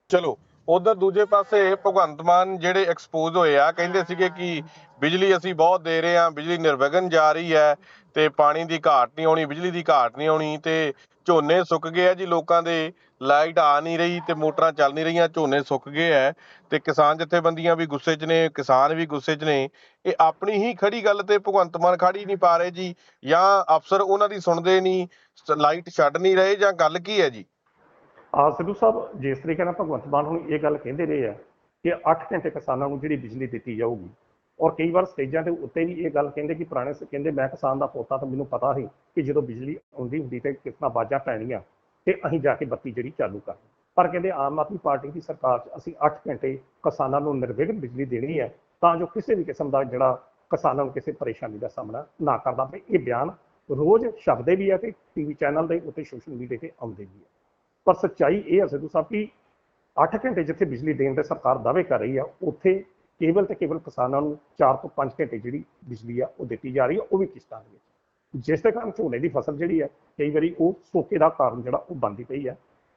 ਚਲੋ। ਉਧਰ ਦੂਜੇ ਪਾਸੇ ਭਗਵੰਤ ਮਾਨ ਜਿਹੜੇ ਐਕਸਪੋਜ਼ ਹੋਏ ਆ, ਕਹਿੰਦੇ ਸੀਗੇ ਕਿ ਬਿਜਲੀ ਅਸੀਂ ਬਹੁਤ ਦੇ ਰਹੇ ਆ ਬਿਜਲੀ ਨਿਰਵਿਘਨ ਜਾ ਰਹੀ ਹੈ ਤੇ ਪਾਣੀ ਦੀ ਘਾਟ ਨਹੀਂ ਆਉਣੀ, ਬਿਜਲੀ ਦੀ ਘਾਟ ਨਹੀਂ ਆਉਣੀ ਤੇ ਝੋਨੇ ਸੁੱਕ ਗਏ ਆ ਜੀ ਲੋਕਾਂ ਦੇ, ਲਾਈਟ ਆ ਨਹੀਂ ਰਹੀ ਤੇ ਮੋਟਰਾਂ ਚੱਲ ਨਹੀਂ ਰਹੀਆਂ, ਝੋਨੇ ਸੁੱਕ ਗਏ ਐ ਤੇ ਕਿਸਾਨ ਜਥੇਬੰਦੀਆਂ ਵੀ ਗੁੱਸੇ 'ਚ ਨੇ, ਕਿਸਾਨ ਵੀ ਗੁੱਸੇ 'ਚ ਨੇ, ਇਹ ਆਪਣੀ ਹੀ ਖੜੀ ਗੱਲ ਤੇ ਭਗਵੰਤ ਮਾਨ ਖੜੀ ਨਹੀਂ ਪਾ ਰਹੇ ਜੀ ਜਾਂ ਅਫਸਰ ਉਹਨਾਂ ਦੀ ਸੁਣਦੇ ਨਹੀਂ ਲਾਈਟ ਛੱਡ ਨਹੀਂ ਰਹੇ ਜਾਂ ਗੱਲ ਕੀ ਹੈ ਜੀ? ਆ ਸਿੱਧੂ ਸਾਹਿਬ, ਜਿਸ ਤਰੀਕੇ ਨਾਲ ਭਗਵੰਤ ਮਾਨ ਹੁਣ ਇਹ ਗੱਲ ਕਹਿੰਦੇ ਰਹੇ ਆ ਕਿ 8 ਘੰਟੇ ਕਿਸਾਨਾਂ ਨੂੰ ਜਿਹੜੀ ਬਿਜਲੀ ਦਿੱਤੀ ਜਾਊਗੀ, ਔਰ ਕਈ ਵਾਰ ਸਟੇਜਾਂ ਦੇ ਉੱਤੇ ਵੀ ਇਹ ਗੱਲ ਕਹਿੰਦੇ ਕਿ ਪੁਰਾਣੇ ਕਹਿੰਦੇ ਮੈਂ ਕਿਸਾਨ ਦਾ ਪੋਤਾ ਤਾਂ ਮੈਨੂੰ ਪਤਾ ਸੀ ਕਿ ਜਦੋਂ ਬਿਜਲੀ ਆਉਂਦੀ ਹੁੰਦੀ ਤੇ ਕਿਸ ਤਰ੍ਹਾਂ ਬਾਜਾਂ ਪੈਣੀਆਂ ਤੇ ਅਸੀਂ ਜਾ ਕੇ ਬੱਤੀ ਜਿਹੜੀ ਚਾਲੂ ਕਰ ਪਰ ਕਹਿੰਦੇ ਆਮ ਆਦਮੀ ਪਾਰਟੀ ਦੀ ਸਰਕਾਰ 'ਚ ਅਸੀਂ 8 ਘੰਟੇ ਕਿਸਾਨਾਂ ਨੂੰ ਨਿਰਵਿਘਨ ਬਿਜਲੀ ਦੇਣੀ ਹੈ ਤਾਂ ਜੋ ਕਿਸੇ ਵੀ ਕਿਸਮ ਦਾ ਜਿਹੜਾ ਕਿਸਾਨਾਂ ਨੂੰ ਕਿਸੇ ਪਰੇਸ਼ਾਨੀ ਦਾ ਸਾਹਮਣਾ ਨਾ ਕਰਨਾ ਪਏ ਇਹ ਬਿਆਨ ਰੋਜ਼ ਛਪਦੇ ਵੀ ਆ ਤੇ ਟੀਵੀ ਚੈਨਲ ਦੇ ਉੱਤੇ ਸੋਸ਼ਲ ਮੀਡੀਆ ਤੇ ਆਉਂਦੇ ਵੀ ਆ। ਪਰ ਸੱਚਾਈ ਇਹ ਹੈ ਸਿੱਧੂ ਸਾਹਿਬ ਕਿ 8 ਘੰਟੇ ਜਿੱਥੇ ਬਿਜਲੀ ਦੇਣ ਦੇ ਸਰਕਾਰ ਦਾਅਵੇ ਕਰ ਰਹੀ ਆ, ਉੱਥੇ ਕੇਵਲ ਤੇ ਕੇਵਲ ਕਿਸਾਨਾਂ ਨੂੰ 4 ਤੋਂ 5 ਘੰਟੇ ਜਿਹੜੀ ਬਿਜਲੀ ਆ ਉਹ ਦਿੱਤੀ ਜਾ ਰਹੀ ਆ, ਉਹ ਵੀ ਕਿਸ਼ਤਾਂ ਦੇ ਵਿੱਚ। ਜਿਸ ਦੇ ਕਾਰਨ ਝੋਨੇ ਦੀ ਫਸਲ ਜਿਹੜੀ ਆ, ਕਈ ਵਾਰੀ ਉਹ ਸੋਕੇ ਦਾ ਕਾਰਨ ਜਿਹੜਾ ਉਹ ਬਣਦੀ ਪਈ ਆ।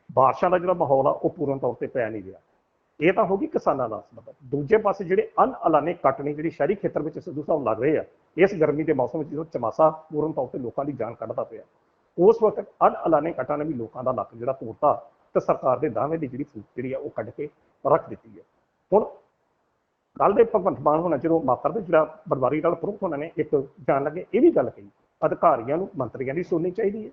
ਬਾਰਿਸ਼ਾਂ ਦਾ ਜਿਹੜਾ ਮਾਹੌਲ ਆ, ਉਹ ਪੂਰਨ ਤੌਰ ਤੇ ਪੈ ਨਹੀਂ ਰਿਹਾ। ਇਹ ਤਾਂ ਹੋ ਗਈ ਕਿਸਾਨਾਂ ਦਾ ਸਬਬ ਦੂਜੇ ਪਾਸੇ ਜਿਹੜੇ ਅਨ ਅਲਾਨੇ ਨੇ ਜਿਹੜੀ ਸ਼ਹਿਰੀ ਖੇਤਰ ਵਿੱਚ ਸਿੱਧੂ ਸਾਹਿਬ ਲੱਗ ਰਹੇ ਆ, ਇਸ ਗਰਮੀ ਦੇ ਮੌਸਮ ਵਿੱਚ ਜਦੋਂ ਚਮਾਸਾ ਪੂਰਨ ਤੌਰ ਤੇ ਲੋਕਾਂ ਦੀ ਜਾਨ ਕੱਢਦਾ ਪਿਆ। ਉਸ ਵਕਤ ਅਨਅਲਾਨੇ ਕੱਟਾਂ ਨੇ ਵੀ ਲੋਕਾਂ ਦਾ ਲੱਕ ਜਿਹੜਾ ਤੋੜਤਾ ਤੇ ਸਰਕਾਰ ਦੇ ਦਾਅਵੇ ਦੀ ਜਿਹੜੀ ਫੂਕ ਜਿਹੜੀ ਆ ਉਹ ਕੱਢ ਕੇ ਰੱਖ ਦਿੱਤੀ ਹੈ। ਹੁਣ ਕੱਲ ਦੇ ਭਗਵੰਤ ਮਾਨ ਹੋਣਾ, ਜਦੋਂ ਮਾਤਰ ਦੇ ਜਿਹੜਾ ਬਰਬਾਰੀ ਨਾਲ ਪ੍ਰਮੁੱਖ ਹੋਣਾ ਨੇ ਇੱਕ ਜਾਣ ਲੱਗੇ, ਇਹ ਵੀ ਗੱਲ ਕਹੀ, ਅਧਿਕਾਰੀਆਂ ਨੂੰ, ਮੰਤਰੀਆਂ ਦੀ ਸੁਣਨੀ ਚਾਹੀਦੀ ਹੈ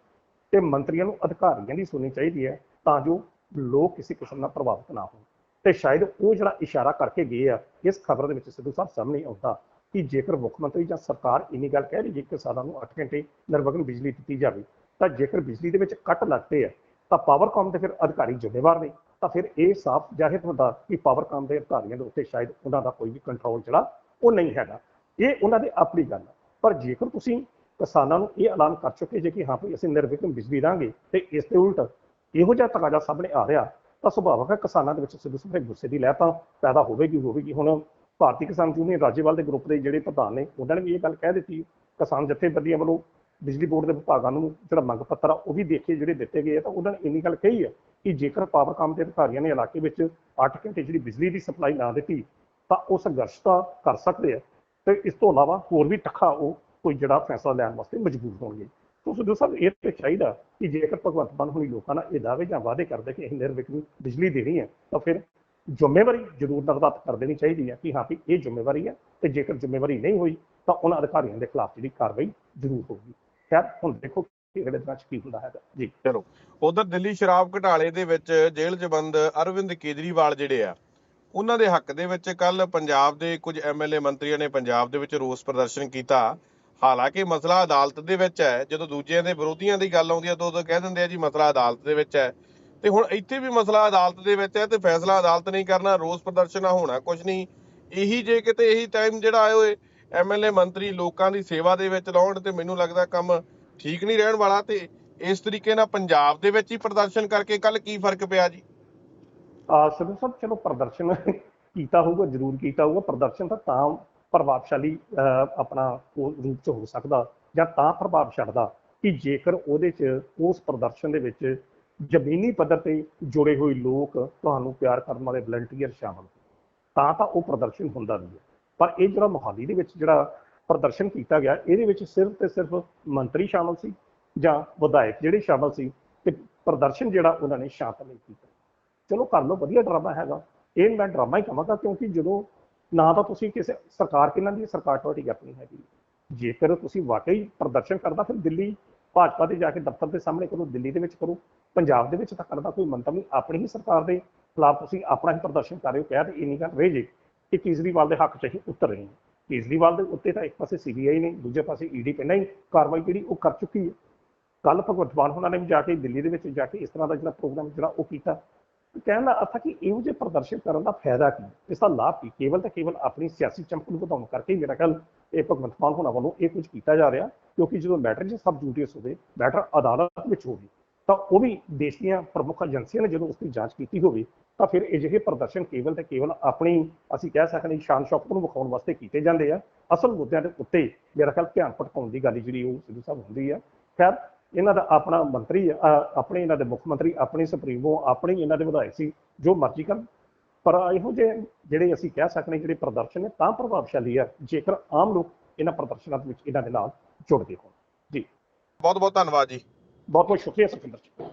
ਤੇ ਮੰਤਰੀਆਂ ਨੂੰ ਅਧਿਕਾਰੀਆਂ ਦੀ ਸੁਣਨੀ ਚਾਹੀਦੀ ਹੈ ਤਾਂ ਜੋ ਲੋਕ ਕਿਸੇ ਕਿਸਮ ਨਾਲ ਪ੍ਰਭਾਵਿਤ ਨਾ ਹੋਣ। ਤੇ ਸ਼ਾਇਦ ਉਹ ਜਿਹੜਾ ਇਸ਼ਾਰਾ ਕਰਕੇ ਗਏ ਆ, ਇਸ ਖਬਰ ਦੇ ਵਿੱਚ ਸਿੱਧੂ ਸਾਹਿਬ ਸਾਹਮਣੇ ਆਉਂਦਾ ਕਿ ਜੇਕਰ ਮੁੱਖ ਮੰਤਰੀ ਜਾਂ ਸਰਕਾਰ ਇੰਨੀ ਗੱਲ ਕਹਿ ਰਹੀ ਹੈ ਕਿ ਕਿਸਾਨਾਂ ਨੂੰ 8 ਘੰਟੇ ਨਿਰਵਿਘਨ ਬਿਜਲੀ ਦਿੱਤੀ ਜਾਵੇ ਤਾਂ ਜੇਕਰ ਬਿਜਲੀ ਦੇ ਵਿੱਚ ਕੱਟ ਲੱਗਦੇ ਆ, ਤਾਂ ਪਾਵਰਕਾਮ ਦੇ ਫਿਰ ਅਧਿਕਾਰੀ ਜ਼ਿੰਮੇਵਾਰ ਨੇ। ਤਾਂ ਫਿਰ ਇਹ ਸਾਫ਼ ਜ਼ਾਹਿਰ ਹੁੰਦਾ ਕਿ ਪਾਵਰਕਾਮ ਦੇ ਅਧਿਕਾਰੀਆਂ ਦੇ ਉੱਤੇ ਸ਼ਾਇਦ ਉਹਨਾਂ ਦਾ ਕੋਈ ਵੀ ਕੰਟਰੋਲ ਜਿਹੜਾ, ਉਹ ਨਹੀਂ ਹੈਗਾ। ਇਹ ਉਹਨਾਂ ਦੀ ਆਪਣੀ ਗੱਲ ਪਰ ਜੇਕਰ ਤੁਸੀਂ ਕਿਸਾਨਾਂ ਨੂੰ ਇਹ ਐਲਾਨ ਕਰ ਚੁੱਕੇ ਜੇ ਕਿ ਹਾਂ ਵੀ ਅਸੀਂ ਨਿਰਵਿਘਨ ਬਿਜਲੀ ਦਾਂਗੇ ਤੇ ਇਸ ਦੇ ਉਲਟ ਇਹੋ ਜਿਹਾ ਤਕਾਜ਼ਾ ਸਾਹਮਣੇ ਆ ਰਿਹਾ, ਤਾਂ ਸੁਭਾਵਕ ਹੈ ਕਿਸਾਨਾਂ ਦੇ ਵਿੱਚ ਸਿੱਧੂ ਸਿੱਧੇ ਗੁੱਸੇ ਦੀ ਲਹਿਰ ਤਾਂ ਪੈਦਾ ਹੋਵੇਗੀ ਹੋਵੇਗੀ। ਹੁਣ ਭਾਰਤੀ ਕਿਸਾਨ ਯੂਨੀਅਨ ਰਾਜੇਵਾਲ ਦੇ ਗਰੁੱਪ ਦੇ ਜਿਹੜੇ ਪ੍ਰਧਾਨ ਨੇ, ਉਹਨਾਂ ਨੇ ਵੀ ਇਹ ਗੱਲ ਕਹਿ ਦਿੱਤੀ। ਕਿਸਾਨ ਜਥੇਬੰਦੀਆਂ ਵੱਲੋਂ ਬਿਜਲੀ ਬੋਰਡ ਦੇ ਵਿਭਾਗਾਂ ਨੂੰ ਜਿਹੜਾ ਮੰਗ ਪੱਤਰ ਆ, ਉਹ ਵੀ ਦੇਖ ਕੇ ਜਿਹੜੇ ਦਿੱਤੇ ਗਏ ਆ, ਤਾਂ ਉਹਨਾਂ ਨੇ ਇੰਨੀ ਗੱਲ ਕਹੀ ਆ ਕਿ ਜੇਕਰ ਪਾਵਰਕਾਮ ਦੇ ਅਧਿਕਾਰੀਆਂ ਨੇ ਇਲਾਕੇ ਵਿੱਚ 8 ਘੰਟੇ ਜਿਹੜੀ ਬਿਜਲੀ ਦੀ ਸਪਲਾਈ ਨਾ ਦਿੱਤੀ, ਤਾਂ ਉਹ ਸੰਘਰਸ਼ ਤਾਂ ਕਰ ਸਕਦੇ ਆ। ਤੇ ਇਸ ਤੋਂ ਇਲਾਵਾ ਹੋਰ ਵੀ ਟੱਖਾ ਉਹ ਕੋਈ ਜਿਹੜਾ ਫੈਸਲਾ ਲੈਣ ਵਾਸਤੇ ਮਜਬੂਰ ਹੋਣਗੇ। ਸੋ ਸਿੱਧੂ ਸਾਹਿਬ, ਇਹ ਤੇ ਚਾਹੀਦਾ ਕਿ ਜੇਕਰ ਭਗਵੰਤ ਮਾਨ ਹੁਣੀ ਲੋਕਾਂ ਨਾਲ ਇਹ ਦਾਅਵੇ ਜਾਂ ਵਾਅਦੇ ਕਰਦੇ ਕਿ ਅਸੀਂ ਨਿਰਵਿਘਨ ਬਿਜਲੀ ਦੇਣੀ ਹੈ ਤਾਂ ਫਿਰ ਜ਼ਿੰਮੇਵਾਰੀ ਜ਼ਰੂਰ ਨਿਰਧਾਰਤ ਕਰ ਦੇਣੀ ਚਾਹੀਦੀ ਹੈ ਕਿ ਹਾਂ ਵੀ ਇਹ ਜ਼ਿੰਮੇਵਾਰੀ ਹੈ ਤੇ ਜੇਕਰ ਜ਼ਿੰਮੇਵਾਰੀ ਨਹੀਂ ਹੋਈ, ਤਾਂ ਉਹਨਾਂ ਅਧਿਕਾਰੀਆਂ ਦੇ ਖਿਲਾਫ ਜਿਹੜੀ ਕਾਰਵਾਈ ਜ਼ਰੂਰ ਹੋਊਗੀ। ਖੈਰ, ਹੁਣ ਦੇਖੋ ਕਿ ਅਗਲੇ ਦਿਨਾਂ 'ਚ ਕੀ ਹੁੰਦਾ ਹੈਗਾ। ਜੀ। ਚਲੋ, ਉਧਰ ਦਿੱਲੀ ਸ਼ਰਾਬ ਘਟਾਲੇ ਦੇ ਵਿੱਚ ਜੇਲ੍ਹ 'ਚ ਬੰਦ ਅਰਵਿੰਦ ਕੇਜਰੀਵਾਲ ਜਿਹੜੇ ਆ, ਉਹਨਾਂ ਦੇ ਹੱਕ ਦੇ ਵਿੱਚ ਕੱਲ ਪੰਜਾਬ ਦੇ ਕੁਝ ਐਮਐਲਏ ਮੰਤਰੀਆਂ ਨੇ ਪੰਜਾਬ ਦੇ ਵਿੱਚ ਰੋਸ ਪ੍ਰਦਰਸ਼ਨ ਕੀਤਾ। ਹਾਲਾਂਕਿ ਮਸਲਾ ਅਦਾਲਤ ਦੇ ਵਿੱਚ ਹੈ, ਜਦੋਂ ਦੂਜਿਆਂ ਦੇ ਵਿਰੋਧੀਆਂ ਦੀ ਗੱਲ ਆਉਂਦੀ ਹੈ ਤਾਂ ਉਦੋਂ ਕਹਿ ਦਿੰਦੇ ਆ ਜੀ ਮਸਲਾ ਅਦਾਲਤ ਦੇ ਵਿੱਚ ਹੈ। ਤੇ ਹੁਣ ਇੱਥੇ ਵੀ ਮਸਲਾ ਅਦਾਲਤ ਦੇ ਵਿੱਚ ਹੈ ਤੇ ਫੈਸਲਾ ਅਦਾਲਤ ਨਹੀਂ ਕਰਨਾ, ਰੋਸ ਪ੍ਰਦਰਸ਼ਨ ਹੋਣਾ ਕੁਝ ਨਹੀਂ। ਇਹੀ ਜੇ ਕਿਤੇ ਇਹੀ ਟਾਈਮ ਜਿਹੜਾ ਆਏ ਹੋਏ ਐਮਐਲਏ ਮੰਤਰੀ ਲੋਕਾਂ ਦੀ ਸੇਵਾ ਦੇ ਵਿੱਚ ਲਾਉਣ ਤੇ ਮੈਨੂੰ ਲੱਗਦਾ ਕੰਮ ਠੀਕ ਨਹੀਂ ਰਹਿਣ ਵਾਲਾ ਤੇ ਇਸ ਤਰੀਕੇ ਨਾਲ ਪੰਜਾਬ ਦੇ ਵਿੱਚ ਹੀ ਪ੍ਰਦਰਸ਼ਨ ਕਰਕੇ ਕੱਲ ਕੀ ਫ਼ਰਕ ਪਿਆ ਜੀ? ਆ ਸਿੱਧੂ ਸਾਹਿਬ, ਚਲੋ ਪ੍ਰਦਰਸ਼ਨ ਕੀਤਾ ਹੋਊਗਾ, ਜ਼ਰੂਰ ਕੀਤਾ ਹੋਊਗਾ। ਪ੍ਰਦਰਸ਼ਨ ਤਾਂ ਤਾਂ ਪ੍ਰਭਾਵਸ਼ਾਲੀ ਆਪਣਾ ਰੂਪ ਚ ਹੋ ਸਕਦਾ ਜਾਂ ਤਾਂ ਪ੍ਰਭਾਵ ਛੱਡਦਾ ਕਿ ਜੇਕਰ ਉਹਦੇ ਚ, ਉਸ ਪ੍ਰਦਰਸ਼ਨ ਦੇ ਵਿੱਚ ਜ਼ਮੀਨੀ ਪੱਧਰ ਤੇ ਜੁੜੇ ਹੋਏ ਲੋਕ ਤੁਹਾਨੂੰ ਪਿਆਰ ਕਰਨ ਵਾਲੇ ਵਲੰਟੀਅਰ ਸ਼ਾਮਲ ਤਾਂ ਤਾਂ ਉਹ ਪ੍ਰਦਰਸ਼ਨ ਹੁੰਦਾ ਵੀ ਹੈ। ਪਰ ਇਹ ਜਿਹੜਾ ਮੋਹਾਲੀ ਦੇ ਵਿੱਚ ਜਿਹੜਾ ਪ੍ਰਦਰਸ਼ਨ ਕੀਤਾ ਗਿਆ, ਇਹਦੇ ਵਿੱਚ ਸਿਰਫ ਤੇ ਸਿਰਫ ਮੰਤਰੀ ਸ਼ਾਮਲ ਸੀ ਜਾਂ ਵਿਧਾਇਕ ਜਿਹੜੇ ਸ਼ਾਮਲ ਸੀ ਤੇ ਪ੍ਰਦਰਸ਼ਨ ਜਿਹੜਾ ਉਹਨਾਂ ਨੇ ਸ਼ਾਂਤ ਨਹੀਂ ਕੀਤਾ। ਚਲੋ ਕਰ ਲਓ, ਵਧੀਆ ਡਰਾਮਾ ਹੈਗਾ। ਇਹ ਮੈਂ ਡਰਾਮਾ ਹੀ ਕਹਾਂਗਾ ਕਿਉਂਕਿ ਜਦੋਂ ਨਾ ਤਾਂ ਤੁਸੀਂ ਕਿਸੇ ਸਰਕਾਰ ਕਿਹਨਾਂ ਦੀ, ਸਰਕਾਰ ਤੁਹਾਡੀ ਆਪਣੀ ਹੈਗੀ। ਜੇਕਰ ਤੁਸੀਂ ਵਾਕਈ ਪ੍ਰਦਰਸ਼ਨ ਕਰਦਾ, ਫਿਰ ਦਿੱਲੀ ਭਾਜਪਾ ਦੇ ਜਾ ਕੇ ਦਫ਼ਤਰ ਦੇ ਸਾਹਮਣੇ ਕਰੋ, ਦਿੱਲੀ ਦੇ ਵਿੱਚ ਕਰੋ। ਪੰਜਾਬ ਦੇ ਵਿੱਚ ਤਾਂ ਕਰਦਾ ਕੋਈ ਮੰਤਵ ਨਹੀਂ ਆਪਣੀ ਹੀ ਸਰਕਾਰ ਦੇ ਖਿਲਾਫ ਤੁਸੀਂ ਆਪਣਾ ਹੀ ਪ੍ਰਦਰਸ਼ਨ ਕਰ ਰਹੇ ਹੋ, ਕਹਿ ਤੇ ਇੰਨੀ ਗੱਲ ਰਹਿ ਜੇ। ਕਿ ਕੇਜਰੀਵਾਲ ਦੇ ਹੱਕ 'ਚ ਅਸੀਂ ਉਤਰ ਰਹੇ ਨੇ ਕੇਜਰੀਵਾਲ ਦੇ ਉੱਤੇ ਤਾਂ ਇੱਕ ਪਾਸੇ ਸੀਬੀਆਈ ਨੇ, ਦੂਜੇ ਪਾਸੇ ਈਡੀ ਪਹਿਲਾਂ ਹੀ ਕਾਰਵਾਈ ਜਿਹੜੀ ਉਹ ਕਰ ਚੁੱਕੀ ਹੈ। ਕੱਲ ਭਗਵੰਤ ਮਾਨ ਹੋਣਾ ਨੇ ਜਾ ਕੇ ਦਿੱਲੀ ਦੇ ਵਿੱਚ ਜਾ ਕੇ ਇਸ ਤਰ੍ਹਾਂ ਦਾ ਜਿਹੜਾ ਪ੍ਰੋਗਰਾਮ ਜਿਹੜਾ ਉਹ ਕੀਤਾ। ਕਹਿਣ ਦਾ ਅਰਥ ਹੈ ਕਿ ਇਹੋ ਜਿਹੇ ਪ੍ਰਦਰਸ਼ਨ ਕਰਨ ਦਾ ਫਾਇਦਾ ਕੀ? ਇਸ ਦਾ ਲਾਭ ਕੀ? ਕੇਵਲ ਤੇ ਕੇਵਲ ਆਪਣੀ ਸਿਆਸੀ ਚਮਕ ਨੂੰ ਵਧਾਉਣ ਕਰਕੇ ਮੇਰਾ ਖਿਆਲ ਇਹ ਭਗਵੰਤ ਮਾਨ ਹੋਣਾ ਵੱਲੋਂ ਇਹ ਕੁਝ ਕੀਤਾ ਜਾ ਰਿਹਾ, ਕਿਉਂਕਿ ਜਦੋਂ ਮੈਟਰ ਜੇ ਸਬ ਜੂਡੀਅਸ ਹੋਵੇ ਮੈਟਰ ਅਦਾਲਤ ਵਿੱਚ ਹੋਵੇ ਤਾਂ ਉਹ ਵੀ ਦੇਸ਼ ਦੀਆਂ ਪ੍ਰਮੁੱਖ ਏਜੰਸੀਆਂ ਨੇ ਜਦੋਂ ਉਸ ਦੀ ਜਾਂਚ ਕੀਤੀ ਹੋਵੇ, ਤਾਂ ਫਿਰ ਅਜਿਹੇ ਪ੍ਰਦਰਸ਼ਨ ਕੇਵਲ ਤੇ ਕੇਵਲ ਆਪਣੀ ਅਸੀਂ ਕਹਿ ਸਕਦੇ ਸ਼ਾਨ ਸ਼ੌਕਤ ਨੂੰ ਵਿਖਾਉਣ ਵਾਸਤੇ ਕੀਤੇ ਜਾਂਦੇ ਆ। ਅਸਲ ਮੁੱਦਿਆਂ ਦੇ ਉੱਤੇ ਮੇਰਾ ਖਿਆਲ ਧਿਆਨ ਭਟਕਾਉਣ ਦੀ ਗੱਲ ਜਿਹੜੀ ਉਹ ਸਿੱਧੂ ਸਾਹਿਬ ਹੁੰਦੀ ਆ। ਖੈਰ, ਇਹਨਾਂ ਦਾ ਆਪਣਾ ਮੰਤਰੀ ਆਪਣੇ ਇਹਨਾਂ ਦੇ ਮੁੱਖ ਮੰਤਰੀ, ਆਪਣੇ ਸੁਪਰੀਮੋ, ਆਪਣੇ ਇਹਨਾਂ ਦੇ ਵਿਧਾਇਕ ਸੀ, ਜੋ ਮਰਜ਼ੀ ਕਰਨ। ਪਰ ਇਹੋ ਜਿਹੇ ਜਿਹੜੇ ਅਸੀਂ ਕਹਿ ਸਕਦੇ ਜਿਹੜੇ ਪ੍ਰਦਰਸ਼ਨ ਨੇ, ਤਾਂ ਪ੍ਰਭਾਵਸ਼ਾਲੀ ਆ, ਜੇਕਰ ਆਮ ਲੋਕ ਇਹਨਾਂ ਪ੍ਰਦਰਸ਼ਨਾਂ ਦੇ ਵਿੱਚ ਇਹਨਾਂ ਦੇ ਨਾਲ ਜੁੜਦੇ ਹੋਣ। ਜੀ। ਬਹੁਤ ਬਹੁਤ ਧੰਨਵਾਦ ਜੀ। ਬਹੁਤ ਬਹੁਤ ਸ਼ੁਕਰੀਆ ਸੁਖਿੰਦਰ ਜੀ